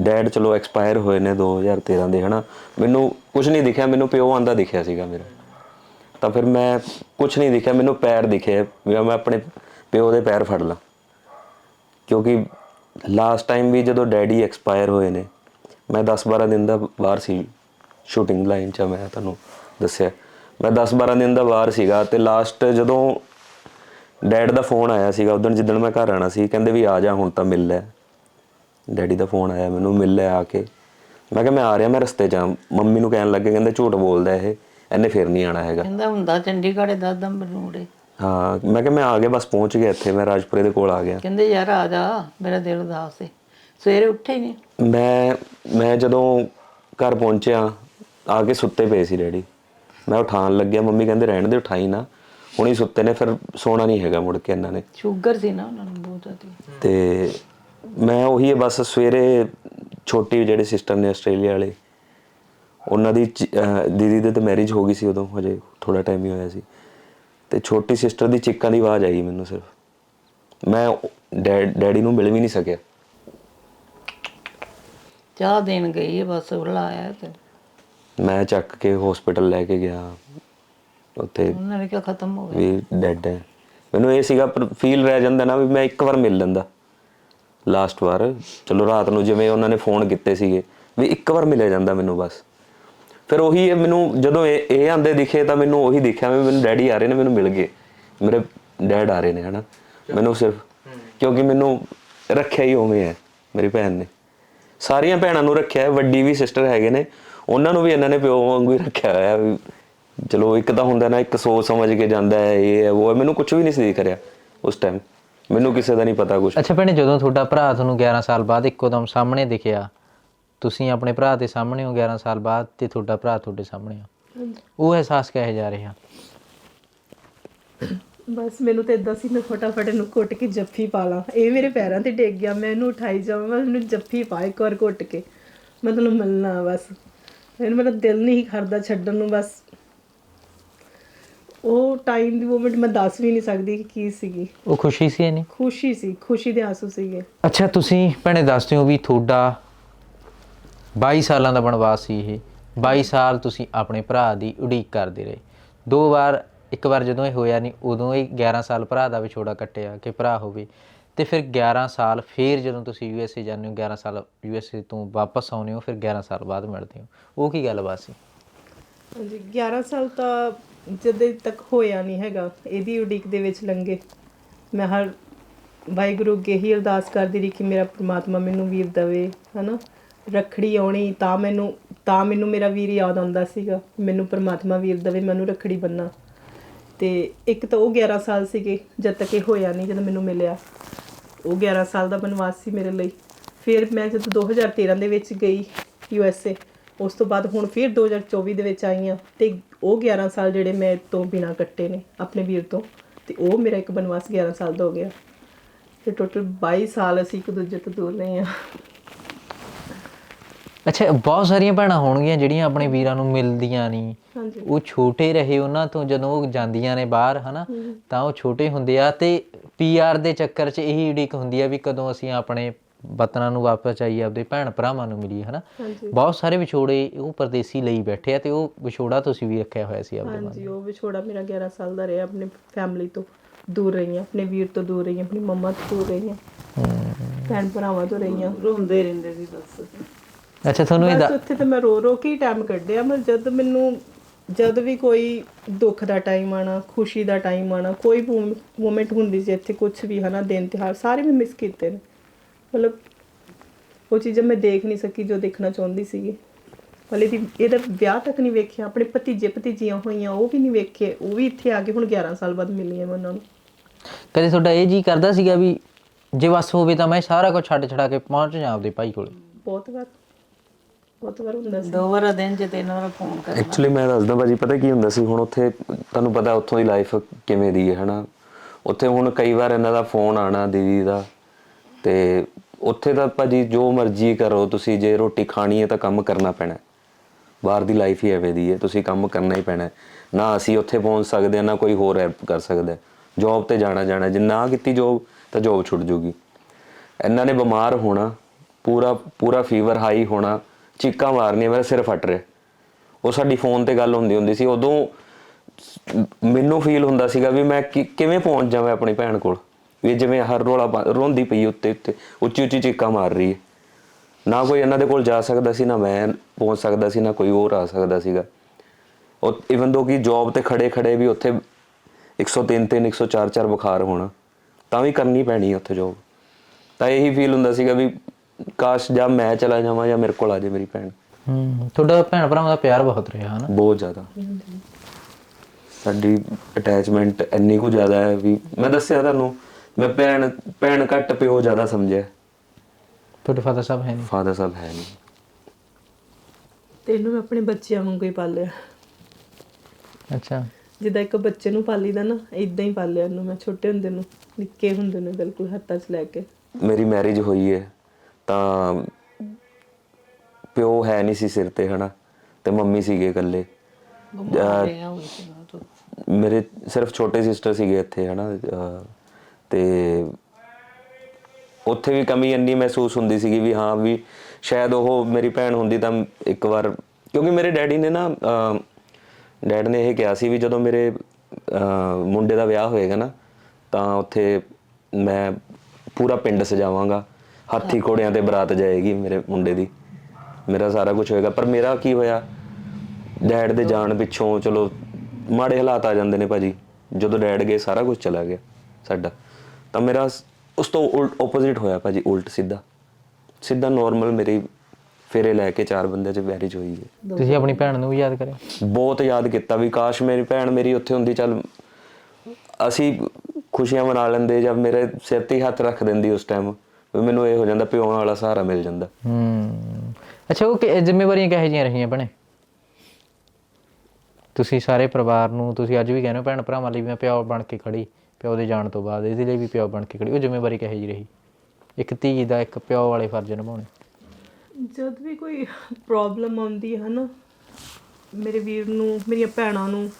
ਡੈਡ ਚਲੋ ਐਕਸਪਾਇਰ ਹੋਏ ਨੇ 2013 ਦੇ, ਹਨਾ? ਮੈਨੂੰ ਕੁਝ ਨਹੀਂ ਦਿਖਿਆ, ਮੈਨੂੰ ਪਿਓ ਆਂਦਾ ਦਿਖਿਆ ਸੀਗਾ ਮੇਰਾ। ਤਾਂ ਫਿਰ ਮੈਂ ਕੁਝ ਨਹੀਂ ਦਿਖਿਆ, ਮੈਨੂੰ ਪੈਰ ਦਿਖੇ ਵੀ ਮੈਂ ਆਪਣੇ ਪਿਓ ਦੇ ਪੈਰ ਫੜ ਲਾਂ। ਕਿਉਂਕਿ ਲਾਸਟ ਟਾਈਮ ਵੀ ਜਦੋਂ ਡੈਡੀ ਐਕਸਪਾਇਰ ਹੋਏ ਨੇ, ਮੈਂ 10-12 ਦਿਨ ਦਾ ਬਾਹਰ ਸੀ ਸ਼ੂਟਿੰਗ ਲਾਈਨ 'ਚ, ਮੈਂ ਤੁਹਾਨੂੰ ਦੱਸਿਆ। ਮੈਂ 10-12 ਦਿਨ ਦਾ ਬਾਹਰ ਸੀਗਾ ਤੇ ਲਾਸਟ ਜਦੋਂ ਡੈਡ ਦਾ ਫੋਨ ਆਇਆ ਸੀਗਾ, ਉਦੋਂ ਜਿੱਦਣ ਮੈਂ ਘਰ ਆਣਾ ਸੀ, ਕਹਿੰਦੇ ਵੀ ਆ ਜਾ, ਹੁਣ ਤਾਂ ਮਿਲ ਲੈ। ਡੈਡੀ ਦਾ ਫੋਨ ਆਇਆ ਮੈਨੂੰ ਮਿਲ ਲੈ ਆ ਕੇ। ਮੈਂ ਕਿਹਾ ਮੈਂ ਆ ਰਿਹਾ ਮੈਂ ਰਸਤੇ 'ਚ ਆਂ। ਮੰਮੀ ਨੂੰ ਕਹਿਣ ਲੱਗੇ ਕਹਿੰਦੇ ਝੂਠ ਬੋਲਦਾ ਇਹ ਇਹਨੇ ਫਿਰ ਨਹੀਂ ਆਣਾ ਹੈਗਾ। ਕਹਿੰਦਾ ਹੁੰਦਾ ਚੰਡੀਗੜ੍ਹ ਦਾਦਾ ਬਨੂੜੇ ਹਾਂ ਮੈਂ ਕਿਹਾ ਮੈਂ ਆ ਗਿਆ ਬਸ ਪਹੁੰਚ ਗਿਆ ਇੱਥੇ ਮੈਂ ਰਾਜਪੁਰੇ ਦੇ ਕੋਲ ਆ ਗਿਆ। ਕਹਿੰਦੇ ਯਾਰ ਆ ਜਾ ਮੇਰਾ ਦਿਲ ਉਦਾਸ ਹੈ ਸਵੇਰੇ ਉੱਠੇ ਹੀ ਨਹੀਂ। ਮੈਂ ਮੈਂ ਜਦੋਂ ਘਰ ਪਹੁੰਚਿਆ ਆ ਕੇ ਸੁੱਤੇ ਪਏ ਸੀ ਡੈਡੀ। ਮੈਂ ਉਠਾਣ ਲੱਗਿਆ ਮੰਮੀ ਕਹਿੰਦੇ ਰਹਿਣ ਦੇ ਉਠਾਈ ਨਾ। ਹੁਣੀ ਸੁੱਤੇ ਨੇ ਫਿਰ ਸੋਣਾ ਨਹੀਂ ਹੈਗਾ ਮੁੜ ਕੇ ਇਹਨਾਂ ਨੇ। ਸ਼ੂਗਰ ਸੀ ਨਾ ਉਹਨਾਂ ਨੂੰ ਬਹੁਤ ਜ਼ਿਆਦਾ। ਤੇ ਮੈਂ ਉਹੀ ਬਸ ਸਵੇਰੇ ਛੋਟੀ ਜਿਹੜੇ ਸਿਸਟਰ ਨੇ ਆਸਟ੍ਰੇਲੀਆ ਵਾਲੇ ਉਹਨਾਂ ਦੀ ਦੀਦੀ ਦੇ ਤੇ ਮੈਰਿਜ ਹੋ ਗਈ ਸੀ ਉਦੋਂ ਹਜੇ ਥੋੜਾ ਟਾਈਮ ਹੀ ਹੋਇਆ ਸੀ। ਤੇ ਛੋਟੀ ਸਿਸਟਰ ਦੀ ਚੀਕਾਂ ਦੀ ਆਵਾਜ਼ ਆਈ ਮੈਨੂੰ ਸਿਰਫ। ਮੈਂ ਡੈਡ- ਡੈਡੀ ਨੂੰ ਮਿਲ ਵੀ ਨਹੀਂ ਸਕਿਆ। ਚਾਹ ਦੇਣ ਗਈ ਬਸ ਬੁਲਾਇਆ ਤੇ। ਮੈਂ ਚੱਕ ਕੇ ਹਸਪੀਟਲ ਲੈ ਕੇ ਗਿਆ। ਉੱਥੇ ਉਹਨਾਂ ਨੇ ਕਿਹਾ ਖਤਮ ਹੋ ਗਿਆ। ਵੀ ਡੈਡ ਹੈ। ਮੈਨੂੰ ਇਹ ਸੀਗਾ ਫੀਲ ਰਹਿ ਜਾਂਦਾ ਨਾ ਵੀ ਮੈਂ ਇੱਕ ਵਾਰ ਮਿਲ ਲੈਂਦਾ। ਲਾਸਟ ਵਾਰ। ਚਲੋ ਰਾਤ ਨੂੰ ਜਿਵੇਂ ਉਹਨਾਂ ਨੇ ਫੋਨ ਕੀਤੇ ਸੀਗੇ, ਵੀ ਇੱਕ ਵਾਰ ਮਿਲਿਆ ਜਾਂਦਾ ਮੈਨੂੰ ਬਸ। ਫਿਰ ਉਹੀ ਇਹ ਮੈਨੂੰ ਜਦੋਂ ਇਹ ਇਹ ਆਂਦੇ ਦਿਖੇ ਤਾਂ ਮੈਨੂੰ ਉਹੀ ਦਿਖਿਆ ਵੀ ਮੈਨੂੰ ਡੈਡੀ ਆ ਰਹੇ ਨੇ, ਮੈਨੂੰ ਮਿਲ ਗਏ। ਮੇਰੇ ਡੈਡ ਆ ਰਹੇ ਨੇ, ਹਨਾ? ਮੈਨੂੰ ਸਿਰਫ, ਕਿਉਂਕਿ ਮੈਨੂੰ ਰੱਖਿਆ ਹੀ ਉਵੇਂ ਹੈ, ਮੇਰੀ ਭੈਣ ਨੇ। ਸਾਰੀਆਂ ਭੈਣਾਂ ਨੂੰ ਰੱਖਿਆ ਹੈ, ਵੱਡੀ ਵੀ ਸਿਸਟਰ ਹੈਗੇ ਨੇ। ਉਹਨਾਂ ਨੂੰ ਵੀ ਇਹਨਾਂ ਨੇ ਪਿਓ ਵਾਂਗੂ ਹੀ ਰੱਖਿਆ ਹੋਇਆ ਵੀ ਚਲੋ ਇੱਕ ਤਾਂ ਹੁੰਦਾ ਨਾ, ਇੱਕ ਸੋਚ ਸਮਝ ਕੇ ਜਾਂਦਾ ਹੈ, ਇਹ ਹੈ, ਉਹ ਹੈ। ਮੈਨੂੰ ਕੁਝ ਵੀ ਨਹੀਂ ਸੀ ਦਿਖ ਰਿਹਾ ਉਸ ਟਾਈਮ ਮੈਨੂੰ ਕਿਸੇ ਦਾ ਨਹੀਂ ਪਤਾ ਕੁਝ ਅੱਛਾ ਭੈਣੇ ਜਦੋਂ ਤੁਹਾਡਾ ਭਰਾ ਤੁਹਾਨੂੰ 11 ਸਾਲ ਬਾਅਦ ਇੱਕੋ ਦਮ ਸਾਹਮਣੇ ਦਿਖਿਆ ਤੁਸੀਂ ਆਪਣੇ ਭਰਾ ਦੇ ਸਾਹਮਣੇ ਹੋ 11 ਸਾਲ ਬਾਅਦ ਤੇ ਤੁਹਾਡਾ ਭਰਾ ਤੁਹਾਡੇ ਸਾਹਮਣੇ ਆ। ਉਹ ਅਹਿਸਾਸ ਕਿਹੋ ਜਾ ਰਿਹਾ। ਬਸ ਮੈਨੂੰ ਤਾਂ ਇਦਾਂ ਸੀ ਮੈਂ ਫਟਾਫਟ ਇਹਨੂੰ ਘੁੱਟ ਕੇ ਜੱਫੀ ਪਾ ਲਾਂ। ਇਹ ਮੇਰੇ ਪੈਰਾਂ ਤੇ ਡਿੱਗ ਗਿਆ ਮੈਂ ਇਹਨੂੰ ਉਠਾਈ ਜਾਵਾਂ ਬਸ ਇਹਨੂੰ ਜੱਫੀ ਪਾ ਇੱਕ ਵਾਰ ਘੁੱਟ ਕੇ। ਮਤਲਬ ਮਿਲਣਾ ਬਸ। ਮੈਨੂੰ ਮੇਰਾ ਦਿਲ ਨਹੀਂ ਕਰਦਾ ਛੱਡਣ ਨੂੰ ਬਸ ਉਹ ਟਾਈਮ ਦੀ ਮੂਮੈਂਟ ਮੈਂ ਦੱਸ ਵੀ ਨਹੀਂ ਸਕਦੀ ਕਿ ਕੀ ਸੀਗੀ। ਉਹ ਖੁਸ਼ੀ ਸੀ ਨਹੀਂ ਖੁਸ਼ੀ ਸੀ ਖੁਸ਼ੀ ਦੇ ਆਂਸੂ ਸੀਗੇ। ਅੱਛਾ ਤੁਸੀਂ ਭੈਣੇ ਦੱਸਦੇ ਹੋ ਵੀ ਤੁਹਾਡਾ 22 ਸਾਲਾਂ ਦਾ ਬਣਵਾਸ ਸੀ ਇਹ। 22 ਸਾਲ ਤੁਸੀਂ ਆਪਣੇ ਭਰਾ ਦੀ ਉਡੀਕ ਕਰਦੇ ਰਹੇ। ਦੋ ਵਾਰ ਇੱਕ ਵਾਰ ਜਦੋਂ ਇਹ ਹੋਇਆ ਨਹੀਂ ਉਦੋਂ ਹੀ 11 ਸਾਲ ਭਰਾ ਦਾ ਵਿਛੋੜਾ ਕੱਟਿਆ ਕਿ ਭਰਾ ਹੋਵੇ। ਤੇ ਫਿਰ 11 ਸਾਲ ਫਿਰ ਜਦੋਂ ਤੁਸੀਂ ਯੂਐਸਏ ਜਾਂਦੇ ਹੋ 11 ਸਾਲ ਯੂਐਸਏ ਤੋਂ ਵਾਪਸ ਆਉਂਦੇ ਹੋ ਫਿਰ 11 ਸਾਲ ਬਾਅਦ ਮਿਲਦੇ ਹੋ। ਉਹ ਕੀ ਗੱਲਬਾਤ ਸੀ? ਹਾਂਜੀ 11 ਸਾਲ ਤਾਂ ਜਦੋਂ ਤੱਕ ਹੋਇਆ ਨਹੀਂ ਹੈਗਾ, ਇਹਦੀ ਉਡੀਕ ਦੇ ਵਿੱਚ ਲੰਗੇ ਮੈਂ ਹਰ ਵਾਹਿਗੁਰੂ ਅੱਗੇ ਹੀ ਅਰਦਾਸ ਕਰਦੀ ਰਹੀ ਕਿ ਮੇਰਾ ਪ੍ਰਮਾਤਮਾ ਮੈਨੂੰ ਵੀਰ ਦਵੇ, ਹਨਾ? ਰੱਖੜੀ ਆਉਣੀ ਤਾਂ ਮੈਨੂੰ ਤਾਂ ਮੈਨੂੰ ਮੇਰਾ ਵੀਰ ਯਾਦ ਆਉਂਦਾ ਸੀਗਾ, ਮੈਨੂੰ ਪ੍ਰਮਾਤਮਾ ਵੀਰ ਦਵੇ ਮੈਨੂੰ ਰੱਖੜੀ ਬੰਨਾ ਤੇ ਇੱਕ ਤਾਂ ਉਹ 11 ਸਾਲ ਸੀਗੇ, ਜਦ ਤੱਕ ਇਹ ਹੋਇਆ ਨਹੀਂ, ਜਦੋਂ ਮੈਨੂੰ ਮਿਲਿਆ। ਉਹ 11 ਸਾਲ ਦਾ ਬਨਵਾਸ ਸੀ ਮੇਰੇ ਲਈ। ਫਿਰ ਮੈਂ ਜਦੋਂ 2013 ਦੇ ਵਿੱਚ ਗਈ ਯੂ ਐਸ ਏ, ਉਸ ਤੋਂ ਬਾਅਦ ਹੁਣ ਫਿਰ 2024 ਦੇ ਵਿੱਚ ਆਈ ਹਾਂ ਤੇ ਉਹ 11 ਸਾਲ ਜਿਹੜੇ ਮੈਂ ਤੋਂ ਬਿਨਾ ਕੱਟੇ ਨੇ ਆਪਣੇ ਵੀਰ ਤੋਂ ਤੇ ਉਹ ਮੇਰਾ ਇੱਕ ਬਨਵਾਸ 11 ਸਾਲ ਦਾ ਹੋ ਗਿਆ। ਤੇ ਟੋਟਲ 22 ਸਾਲ ਅਸੀਂ ਇੱਕ ਦੂਜੇ ਤੋਂ ਦੂਰ ਰਹੇ ਹਾਂ। ਅੱਛਾ ਬਹੁਤ ਸਾਰੀਆਂ ਭੈਣਾਂ ਹੋਣਗੀਆਂ ਜਿਹੜੀਆਂ ਆਪਣੇ ਵੀਰਾਂ ਨੂੰ ਮਿਲਦੀਆਂ ਨਹੀਂ ਹਾਂਜੀ। ਉਹ ਛੋਟੇ ਰਹੇ ਉਹਨਾਂ ਤੋਂ ਜਦੋਂ ਉਹ ਜਾਂਦੀਆਂ ਨੇ ਬਾਹਰ ਹਨਾ ਤਾਂ ਉਹ ਛੋਟੇ ਹੁੰਦੇ ਆ ਤੇ ਪੀਆਰ ਦੇ ਚੱਕਰ 'ਚ ਇਹੀ ਉਡੀਕ ਹੁੰਦੀ ਆ ਵੀ ਕਦੋਂ ਅਸੀਂ ਆਪਣੇ ਵਤਨਾਂ ਨੂੰ ਵਾਪਸ ਆਈਏ ਆਪਦੇ ਭੈਣ ਭਰਾਵਾਂ ਨੂੰ ਮਿਲੀਏ ਹਨਾ? ਬਹੁਤ ਸਾਰੇ ਵਿਛੋੜੇ ਉਹ ਪਰਦੇਸੀ ਲਈ ਬੈਠੇ ਆ ਤੇ ਉਹ ਵਿਛੋੜਾ ਤੁਸੀਂ ਵੀ ਰੱਖਿਆ ਹੋਇਆ ਸੀ ਆਪਦੇ ਮਨ ਹਾਂਜੀ ਉਹ ਵਿਛੋੜਾ ਮੇਰਾ 11 ਸਾਲ ਦਾ ਰਿਹਾ ਆਪਣੇ ਫੈਮਿਲੀ ਤੋਂ ਦੂਰ ਰਹੀ ਹਾਂ ਆਪਣੇ ਵੀਰ ਤੋਂ ਦੂਰ ਰਹੀ ਹਾਂ ਆਪਣੀ ਮੰਮਾ ਤੋਂ ਦੂਰ ਰਹੀ ਹਾਂ। ਭੈਣ ਭਰਾਵਾਂ ਤੋਂ ਰਹੀ ਹਾਂ ਰੋਂਦੇ ਰਹਿੰਦੇ ਸੀ ਬਸ। ਅੱਛਾ ਤੁਹਾਨੂੰ ਇਹ ਬਸ ਉੱਥੇ ਤੇ ਮੈਂ ਰੋ ਰੋ ਕੇ ਹੀ ਟਾਈਮ ਕੱਢਿਆ ਮੈਂ ਜਦ ਮੈਨੂੰ ਜਦ ਵੀ ਕੋਈ ਦੁੱਖ ਦਾ ਟਾਈਮ ਆਣਾ ਖੁਸ਼ੀ ਦਾ ਟਾਈਮ ਆਣਾ ਕੋਈ ਮੂਮੈਂਟ ਹੁੰਦੀ ਸੀ ਇੱਥੇ ਕੁਝ ਵੀ ਹਨਾ ਦਿਨ ਤਿਉਹਾਰ ਸਾਰੇ ਮੈਂ ਮਿਸ ਕੀਤੇ ਨੇ। ਮਤਲਬ ਉਹ ਚੀਜ਼ਾਂ ਮੈਂ ਦੇਖ ਨਹੀਂ ਸਕੀ ਜੋ ਦੇਖਣਾ ਚਾਹੁੰਦੀ ਸੀਗੀ। ਹਲੇ ਦੀ ਇਹਦਾ ਵਿਆਹ ਤੱਕ ਨਹੀਂ ਵੇਖਿਆ ਆਪਣੇ ਭਤੀਜੇ ਭਤੀਜੀਆਂ ਹੋਈਆਂ ਉਹ ਵੀ ਨਹੀਂ ਵੇਖੇ ਉਹ ਵੀ ਇੱਥੇ ਆ ਕੇ ਹੁਣ 11 ਸਾਲ ਬਾਅਦ ਮਿਲੀਆਂ ਮੈਂ ਉਹਨਾਂ ਨੂੰ। ਕਦੇ ਤੁਹਾਡਾ ਇਹ ਜੀ ਕਰਦਾ ਸੀਗਾ ਵੀ ਜੇ ਵਸ ਹੋਵੇ ਤਾਂ ਮੈਂ ਸਾਰਾ ਕੁਝ ਛੱਡ ਛੜਾ ਕੇ ਪਹੁੰਚ ਜਾ ਆਪਦੇ ਭਾਈ ਕੋਲ? ਬਹੁਤ ਵਾਰ ਬਹੁਤ ਵਾਰ ਹੁੰਦਾ ਸੀ। ਦੋ ਵਾਰ ਦਿਨ 'ਚ ਤਿੰਨ ਵਾਰ ਫੋਨ ਕਰ ਐਕਚੁਅਲੀ ਮੈਂ ਦੱਸਦਾ ਭਾਜੀ ਪਤਾ ਕੀ ਹੁੰਦਾ ਸੀ ਹੁਣ ਉੱਥੇ ਤੁਹਾਨੂੰ ਪਤਾ ਉੱਥੋਂ ਦੀ ਲਾਈਫ ਕਿਵੇਂ ਦੀ ਹੈ ਹਨਾ? ਉੱਥੇ ਹੁਣ ਕਈ ਵਾਰ ਇਹਨਾਂ ਦਾ ਫੋਨ ਆਣਾ ਦੀਦੀ ਦਾ ਤੇ ਉੱਥੇ ਤਾਂ ਭਾਜੀ ਜੋ ਮਰਜ਼ੀ ਕਰੋ, ਤੁਸੀਂ ਜੇ ਰੋਟੀ ਖਾਣੀ ਹੈ ਤਾਂ ਕੰਮ ਕਰਨਾ ਪੈਣਾ ਹੈ। ਬਾਹਰ ਦੀ ਲਾਈਫ ਹੀ ਐਵੇਂ ਦੀ ਹੈ, ਤੁਸੀਂ ਕੰਮ ਕਰਨਾ ਹੀ ਪੈਣਾ ਹੈ। ਨਾ ਅਸੀਂ ਉੱਥੇ ਪਹੁੰਚ ਸਕਦੇ ਹਾਂ ਨਾ ਕੋਈ ਹੋਰ ਹੈਲਪ ਕਰ ਸਕਦਾ ਜੌਬ ਤੇ ਜਾਣਾ ਜਾਣਾ, ਜੇ ਨਾ ਕੀਤੀ ਜੌਬ ਤਾਂ ਜੌਬ ਛੁੱਟ ਜੂਗੀ ਇਹਨਾਂ ਨੇ ਬਿਮਾਰ ਹੋਣਾ, ਪੂਰਾ ਪੂਰਾ ਫੀਵਰ ਹਾਈ ਹੋਣਾ, ਚੀਕਾਂ ਮਾਰਨੀਆਂ, ਮੇਰਾ ਸਿਰ ਫਟ ਰਿਹਾ ਉਹ ਸਾਡੀ ਫੋਨ ਤੇ ਗੱਲ ਹੁੰਦੀ ਹੁੰਦੀ ਸੀ, ਉਦੋਂ ਮੈਨੂੰ ਫੀਲ ਹੁੰਦਾ ਸੀਗਾ ਵੀ ਮੈਂ ਕਿ- ਕਿਵੇਂ ਪਹੁੰਚ ਜਾਵਾਂ ਆਪਣੀ ਭੈਣ ਕੋਲ ਵੀ ਇਹ ਜਿਵੇਂ ਹਰ ਰੋਲਾ ਪਾ- ਰੋਂਦੀ ਪਈ ਉੱਤੇ ਉੱਤੇ ਉੱਚੀ ਉੱਚੀ ਚੀਕਾਂ ਮਾਰ ਰਹੀ ਹੈ ਨਾ ਕੋਈ ਇਹਨਾਂ ਦੇ ਕੋਲ ਜਾ ਸਕਦਾ ਸੀ ਨਾ ਮੈਂ ਪਹੁੰਚ ਸਕਦਾ ਸੀ ਨਾ ਕੋਈ ਹੋਰ ਆ ਸਕਦਾ ਸੀਗਾ। ਉਹ ਇਵਨ ਦੋ ਕਿ ਜੌਬ ਤੇ ਖੜੇ ਖੜੇ ਵੀ ਉੱਥੇ 103 3 104 4 ਬੁਖਾਰ ਹੋਣਾ ਤਾਂ ਵੀ ਕਰਨੀ ਪੈਣੀ ਹੈ ਉੱਥੇ ਜੌਬ ਤਾਂ ਇਹੀ ਫੀਲ ਹੁੰਦਾ ਸੀਗਾ ਵੀ ਕਾਸ਼ ਜਾਂ ਮੈਂ ਚਲਾ ਜਾਵਾਂ ਜਾਂ ਮੇਰੇ ਕੋਲ ਆ ਜਾਏ ਮੇਰੀ ਭੈਣ। ਹੂੰ ਤੁਹਾਡਾ ਭੈਣ ਭਰਾਵਾਂ ਦਾ ਪਿਆਰ ਬਹੁਤ ਰਿਹਾ ਹਨਾ? ਬਹੁਤ ਜ਼ਿਆਦਾ। ਸਾਡੀ ਅਟੈਚਮੈਂਟ ਇੰਨੀ ਕੁ ਜ਼ਿਆਦਾ ਹੈ ਵੀ ਮੈਂ ਦੱਸਿਆ ਤੁਹਾਨੂੰ ਮੈਂ ਭੈਣ ਭੈਣ ਘੱਟ ਪਿਓ ਜ਼ਿਆਦਾ ਸਮਝਿਆ। ਤੁਹਾਡੇ ਫਾਦਰ ਸਾਹਿਬ ਹੈ ਨਹੀਂ? ਫਾਦਰ ਸਾਹਿਬ ਹੈ ਨਹੀਂ। ਤੇ ਇਹਨੂੰ ਮੈਂ ਆਪਣੇ ਬੱਚਿਆਂ ਵਾਂਗੂ ਹੀ ਪਾਲਿਆ। ਅੱਛਾ। ਜਿੱਦਾਂ ਇੱਕ ਬੱਚੇ ਨੂੰ ਪਾਲੀਦਾ ਨਾ ਇਦਾਂ ਹੀ ਪਾਲਿਆ ਇਹਨੂੰ ਮੈਂ ਛੋਟੇ ਹੁੰਦੇ ਨੂੰ ਨਿੱਕੇ ਹੁੰਦੇ ਨੂੰ ਬਿਲਕੁਲ ਹੱਥਾਂ 'ਚ ਲੈ ਕੇ। ਮੇਰੀ ਮੈਰਿਜ ਹੋਈ ਹੈ ਤਾਂ ਪਿਓ ਹੈ ਨਹੀਂ ਸੀ ਸਿਰ ਤੇ ਹਨਾ? ਤੇ ਮੰਮੀ ਸੀਗੇ ਇਕੱਲੇ। ਮੇਰੇ ਸਿਰਫ ਛੋਟੇ ਸਿਸਟਰ ਸੀਗੇ ਇੱਥੇ ਹਨਾ? ਅਹ, ਤੇ ਉੱਥੇ ਵੀ ਕਮੀ ਇੰਨੀ ਮਹਿਸੂਸ ਹੁੰਦੀ ਸੀਗੀ ਵੀ ਹਾਂ ਵੀ ਸ਼ਾਇਦ ਉਹ ਮੇਰੀ ਭੈਣ ਹੁੰਦੀ ਤਾਂ ਇੱਕ ਵਾਰ, ਕਿਉਂਕਿ ਮੇਰੇ ਡੈਡੀ ਨੇ ਨਾ ਡੈਡ ਨੇ ਇਹ ਕਿਹਾ ਸੀ ਵੀ ਜਦੋਂ ਮੇਰੇ ਮੁੰਡੇ ਦਾ ਵਿਆਹ ਹੋਏਗਾ ਨਾ, ਤਾਂ ਉੱਥੇ ਮੈਂ ਪੂਰਾ ਪਿੰਡ ਸਜਾਵਾਂਗਾ, ਹਾਥੀ ਘੋੜਿਆਂ ਤੇ ਬਰਾਤ ਜਾਏਗੀ ਮੇਰੇ ਮੁੰਡੇ ਦੀ, ਮੇਰਾ ਸਾਰਾ ਕੁਝ ਹੋਏਗਾ। ਪਰ ਮੇਰਾ ਕੀ ਹੋਇਆ, ਡੈਡ ਦੇ ਜਾਣ ਪਿੱਛੋਂ ਚਲੋ ਮਾੜੇ ਹਾਲਾਤ ਆ ਜਾਂਦੇ ਨੇ ਭਾਜੀ, ਜਦੋਂ ਡੈਡ ਗਏ ਸਾਰਾ ਕੁਝ ਚਲਾ ਗਿਆ ਸਾਡਾ। ਤਾਂ ਮੇਰਾ ਉਸ ਤੋਂ ਉਲਟ ਆਪੋਜ਼ਿਟ ਹੋਇਆ ਭਾਜੀ ਉਲਟ ਸਿੱਧਾ। ਸਿੱਧਾ ਨਾਰਮਲ ਮੇਰੀ ਫੇਰੇ ਲੈ ਕੇ ਚਾਰ ਬੰਦਿਆਂ 'ਚ ਮੈਰਿਜ ਹੋਈ ਹੈ। ਤੁਸੀਂ ਆਪਣੀ ਭੈਣ ਨੂੰ ਵੀ ਯਾਦ ਕਰਿਆ? ਬਹੁਤ ਯਾਦ ਕੀਤਾ ਵੀ ਕਾਸ਼ ਮੇਰੀ ਭੈਣ ਮੇਰੀ ਉੱਥੇ ਹੁੰਦੀ ਚੱਲ ਅਸੀਂ ਖੁਸ਼ੀਆਂ ਮਨਾ ਲੈਂਦੇ ਜਾਂ ਮੇਰੇ ਸਿਰ ਤੇ ਹੱਥ ਰੱਖ ਦਿੰਦੀ ਉਸ ਟਾਈਮ ਵੀ ਮੈਨੂੰ ਇਹ ਹੋ ਜਾਂਦਾ ਪਿਓ ਵਾਲਾ ਸਹਾਰਾ ਮਿਲ ਜਾਂਦਾ। ਹੂੰ। ਅੱਛਾ ਉਹ ਕਿ- ਜ਼ਿੰਮੇਵਾਰੀਆਂ ਕਿਹੋ ਜਿਹੀਆਂ ਰਹੀਆਂ ਭੈਣੇ? ਤੁਸੀਂ ਸਾਰੇ ਪਰਿਵਾਰ ਨੂੰ ਤੁਸੀਂ ਅੱਜ ਵੀ ਕਹਿੰਦੇ ਹੋ ਭੈਣ ਭਰਾਵਾਂ ਲਈ ਮੈਂ ਪਿਓ ਬਣ ਕੇ ਖੜੀ। ਪਿਓ ਦੇ ਜਾਣ ਤੋਂ ਬਾਅਦ ਇਹਦੇ ਲਈ ਵੀ ਪਿਓ ਬਣ ਕੇ ਖੜੀ ਉਹ ਜ਼ਿੰਮੇਵਾਰੀ ਕਿਹੋ ਜਿਹੀ ਰਹੀ? ਇੱਕ ਧੀ ਦਾ ਇੱਕ ਪਿਓ ਵਾਲੇ ਫਰਜ਼ ਨਿਭਾਉਣੇ। ਜਦ ਵੀ ਕੋਈ ਪ੍ਰੋਬਲਮ ਆਉਂਦੀ ਹੈ ਨਾ ਮੇਰੇ ਵੀਰ ਨੂੰ ਮੇਰੀਆਂ ਭੈਣਾਂ ਨੂੰ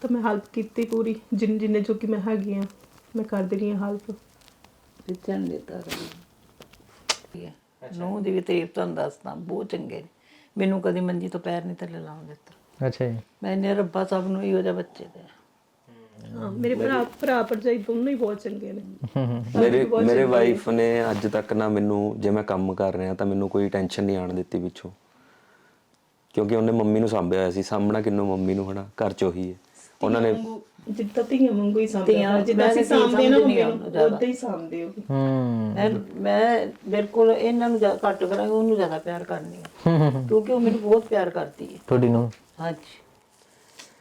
ਤਾਂ ਮੈਂ ਹੈਲਪ ਕੀਤੀ ਪੂਰੀ ਜਿੰਨ ਜਿੰਨੇ ਜੋ ਕਿ ਮੈਂ ਹੈਗੀ ਆ ਮੈਂ ਕਰਦੀ ਰਹੀ ਹਾਂ ਹੈਲਪ ਸਿੱਧਨ ਦਿੱਤਾ ਨੂੰ ਦੀ ਵੀ ਤਾਰੀਫ ਤੁਹਾਨੂੰ ਦੱਸਦਾ ਬਹੁਤ ਚੰਗੇ ਨੇ। ਮੈਨੂੰ ਕਦੀ ਮੰਜੀ ਤੋਂ ਪੈਰ ਨਹੀਂ ਥੱਲੇ ਲਾਉਣ ਦਿੱਤਾ। ਅੱਛਾ ਜੀ। ਮੈਂ ਨੇ ਰੱਬਾ ਸਭ ਨੂੰ ਇਹੋ ਜਿਹਾ ਬੱਚੇ ਦੇ। ਹਾਂ ਮੇਰੇ ਭਰਾ ਭਰਾ ਭਰਜਾਈ ਦੋਨੋਂ ਹੀ ਬਹੁਤ ਚੰਗੇ ਨੇ। ਮੇਰੇ ਮੇਰੇ ਵਾਈਫ ਨੇ। ਅੱਜ ਤੱਕ ਨਾ ਮੈਨੂੰ ਜੇ ਮੈਂ ਕੰਮ ਕਰ ਰਿਹਾ ਤਾਂ ਮੈਨੂੰ ਕੋਈ ਟੈਨਸ਼ਨ ਨਹੀਂ ਆਣ ਦਿੱਤੀ ਪਿੱਛੋਂ। ਕਿਉਂਕਿ ਉਹਨੇ ਮੰਮੀ ਨੂੰ ਸਾਂਭਿਆ ਹੋਇਆ ਸੀ। ਸਾਂਭਣਾ ਕਿੰਨੂੰ ਮੰਮੀ ਨੂੰ ਹਨਾ? ਘਰ ਚ ਉਹੀ ਹੈ। ਉਹਨਾਂ ਨੇ ਜਿੱਦਾਂ ਧੀਆਂ ਵਾਂਗੂ ਹੀ ਸਾਂਭਦੇ ਧੀਆਂ- ਆ ਜਿੱਦਾਂ ਅਸੀਂ ਸਾਂਭਦੇ ਨਾ। ਉਦਾਂ ਹੀ ਸਾਂਭਦੇ ਹੂੰ ਮੈਂ ਮੈਂ ਬਿਲਕੁਲ ਇਹਨਾਂ ਨੂੰ ਜ਼ਿਆਦਾ ਘੱਟ ਕਰਾਂਗੀ ਉਹਨੂੰ ਜ਼ਿਆਦਾ ਪਿਆਰ ਕਰਨੀ ਹੈ ਕਿਉਂਕਿ ਉਹ ਮੈਨੂੰ ਬਹੁਤ ਪਿਆਰ ਕਰਦੀ ਹੈ। ਤੁਹਾਡੀ ਨੂੰ ਹਾਂਜੀ।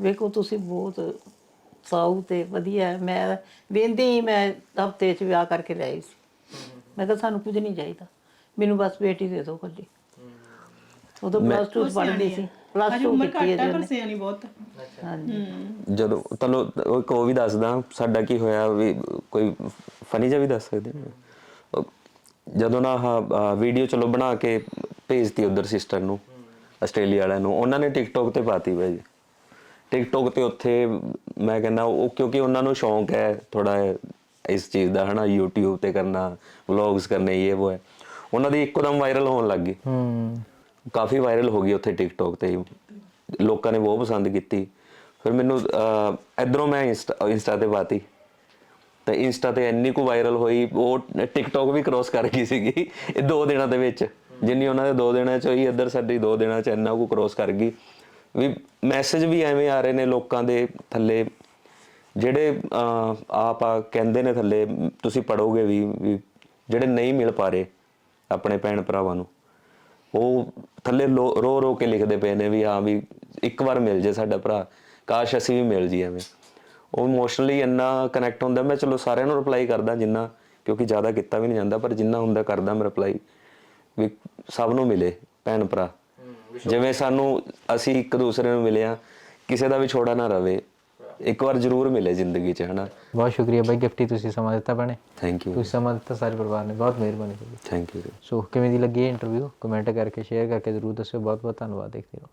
ਵੇਖੋ ਤੁਸੀਂ ਬਹੁਤ ਸਾਊ ਤੇ ਵਧੀਆ ਹੈ। ਮੈਂ ਵੇਂਦੀ ਹੀ ਮੈਂ ਹਫ਼ਤੇ ਚ ਵਿਆਹ ਕਰਕੇ ਲਿਆਈ ਸੀ। ਮੈਂ ਕਿਹਾ ਸਾਨੂੰ ਕੁਝ ਨਹੀਂ ਚਾਹੀਦਾ। ਮੈਨੂੰ ਬਸ ਬੇਟੀ ਦੇ ਦਿਓ ਕੱਲੀ ਉਦੋਂ ਪਲੱਸ 2 ਪੜ੍ਹਦੀ ਸੀ। ਪਲੱਸ 2 ਕੀਤੀ ਹੈ ਜੀ ਉਹਨੇ ਸਿਆਣੀ ਬਹੁਤ। ਹਾਂਜੀ। ਜਦੋਂ ਚਲੋ ਉਹ ਉਹ ਵੀ ਦੱਸਦਾ ਸਾਡਾ ਕੀ ਹੋਇਆ ਵੀ ਕੋਈ ਫਨੀ ਜਿਹਾ ਵੀ ਦੱਸ ਸਕਦੇ ਉਹ ਜਦੋਂ ਨਾ ਆਹ ਵੀਡੀਓ ਚਲੋ ਬਣਾ ਕੇ ਭੇਜਤੀ ਉਧਰ ਸਿਸਟਰ ਨੂੰ ਆਸਟ੍ਰੇਲੀਆ ਵਾਲਿਆਂ ਨੂੰ ਉਹਨਾਂ ਨੇ ਟਿਕਟੋਕ ਤੇ ਪਾਤੀ ਭਾਈ ਟਿਕਟੋਕ ਤੇ ਉੱਥੇ ਮੈਂ ਕਹਿੰਦਾ ਉਹ ਕਿਉਂਕਿ ਉਹਨਾਂ ਨੂੰ ਸ਼ੌਂਕ ਹੈ ਥੋੜਾ ਇਸ ਚੀਜ਼ ਦਾ ਹਨਾ YouTube ਤੇ ਕਰਨਾ ਵਲੌਗਸ ਕਰਨੇ ਇਹ ਉਹ ਹੈ। ਉਹਨਾਂ ਦੀ ਇੱਕਦਮ ਵਾਇਰਲ ਹੋਣ ਲੱਗ ਗਈ। ਹੂੰ। ਕਾਫੀ ਵਾਇਰਲ ਹੋ ਗਈ ਉੱਥੇ ਟਿਕਟੋਕ ਤੇ। ਲੋਕਾਂ ਨੇ ਬਹੁਤ ਪਸੰਦ ਕੀਤੀ। ਫਿਰ ਮੈਨੂੰ ਇੱਧਰੋਂ ਮੈਂ ਇੰਸਟਾ ਤੇ ਪਾਤੀ। ਤੇ ਇੰਸਟਾ ਤੇ ਇੰਨੀ ਕੁ ਵਾਇਰਲ ਹੋਈ ਉਹ ਟਿਕਟੋਕ ਵੀ ਕ੍ਰੋਸ ਕਰ ਗਈ ਸੀਗੀ ਇਹ ਦੋ ਦਿਨਾਂ ਦੇ ਵਿੱਚ। ਜਿੰਨੀ ਉਹਨਾਂ ਦੇ ਦੋ ਦਿਨਾਂ ਚ ਹੋਈ ਇੱਧਰ ਸਾਡੀ ਦੋ ਦਿਨਾਂ ਚ ਇੰਨਾ ਕੁ ਕ੍ਰੋਸ ਕਰ ਗਈ। ਵੀ ਮੈਸੇਜ ਵੀ ਐਵੇਂ ਆ ਰਹੇ ਨੇ ਲੋਕਾਂ ਦੇ ਥੱਲੇ, ਜਿਹੜੇ ਆਪ ਆ ਕਹਿੰਦੇ ਨੇ ਥੱਲੇ, ਤੁਸੀਂ ਪੜੋਗੇ ਵੀ ਵੀ ਜਿਹੜੇ ਨਹੀਂ ਮਿਲ ਪਾ ਰਹੇ ਆਪਣੇ ਭੈਣ ਭਰਾਵਾਂ ਨੂੰ, ਉਹ ਥੱਲੇ ਲੋ- ਰੋ ਰੋ ਕੇ ਲਿਖਦੇ ਪਏ ਨੇ ਵੀ ਹਾਂ ਵੀ ਇੱਕ ਵਾਰ ਮਿਲ ਜੇ ਸਾਡਾ ਭਰਾ, ਕਾਸ਼ ਅਸੀਂ ਵੀ ਮਿਲ ਜੀ ਐਵੇਂ। ਉਹ ਇਮੋਸ਼ਨਲੀ ਇੰਨਾ ਕਨੈਕਟ ਹੁੰਦਾ, ਮੈਂ ਚਲੋ ਸਾਰਿਆਂ ਨੂੰ ਰਿਪਲਾਈ ਕਰਦਾ ਜਿੰਨਾ, ਕਿਉਂਕਿ ਜ਼ਿਆਦਾ ਕੀਤਾ ਵੀ ਨਹੀਂ ਜਾਂਦਾ, ਪਰ ਜਿੰਨਾ ਹੁੰਦਾ ਕਰਦਾ ਮੈਂ ਰਿਪਲਾਈ ਵੀ ਸਭ ਨੂੰ ਮਿਲੇ ਭੈਣ ਭਰਾ। ਜਿਵੇਂ ਸਾਨੂੰ ਅਸੀਂ ਇੱਕ ਦੂਸਰੇ ਨੂੰ ਮਿਲਿਆ ਕਿਸੇ ਦਾ ਵੀ ਛੋੜਾ ਨਾ ਰਵੇ। ਇੱਕ ਵਾਰ ਜ਼ਰੂਰ ਮਿਲੇ ਜ਼ਿੰਦਗੀ 'ਚ ਹਨਾ? ਬਹੁਤ ਸ਼ੁਕਰੀਆ ਬਾਈ ਗਿਫਟੀ ਤੁਸੀਂ ਸਮਾਂ ਦਿੱਤਾ ਭੈਣੇ। ਥੈਂਕ ਯੂ ਤੁਸੀਂ ਸਮਾਂ ਦਿੱਤਾ ਸਾਰੇ ਪਰਿਵਾਰ ਨੇ ਬਹੁਤ ਮਿਹਰਬਾਨੀ। ਥੈਂਕ ਯੂ ਸੋ ਕਿਵੇਂ ਦੀ ਲੱਗੀ ਇਹ ਇੰਟਰਵਿਊ ਕਮੈਂਟ ਕਰਕੇ ਸ਼ੇਅਰ ਕਰਕੇ ਜ਼ਰੂਰ ਦੱਸਿਓ। ਬਹੁਤ ਬਹੁਤ ਧੰਨਵਾਦ ਦੇਖਦੇ ਰਹੋ।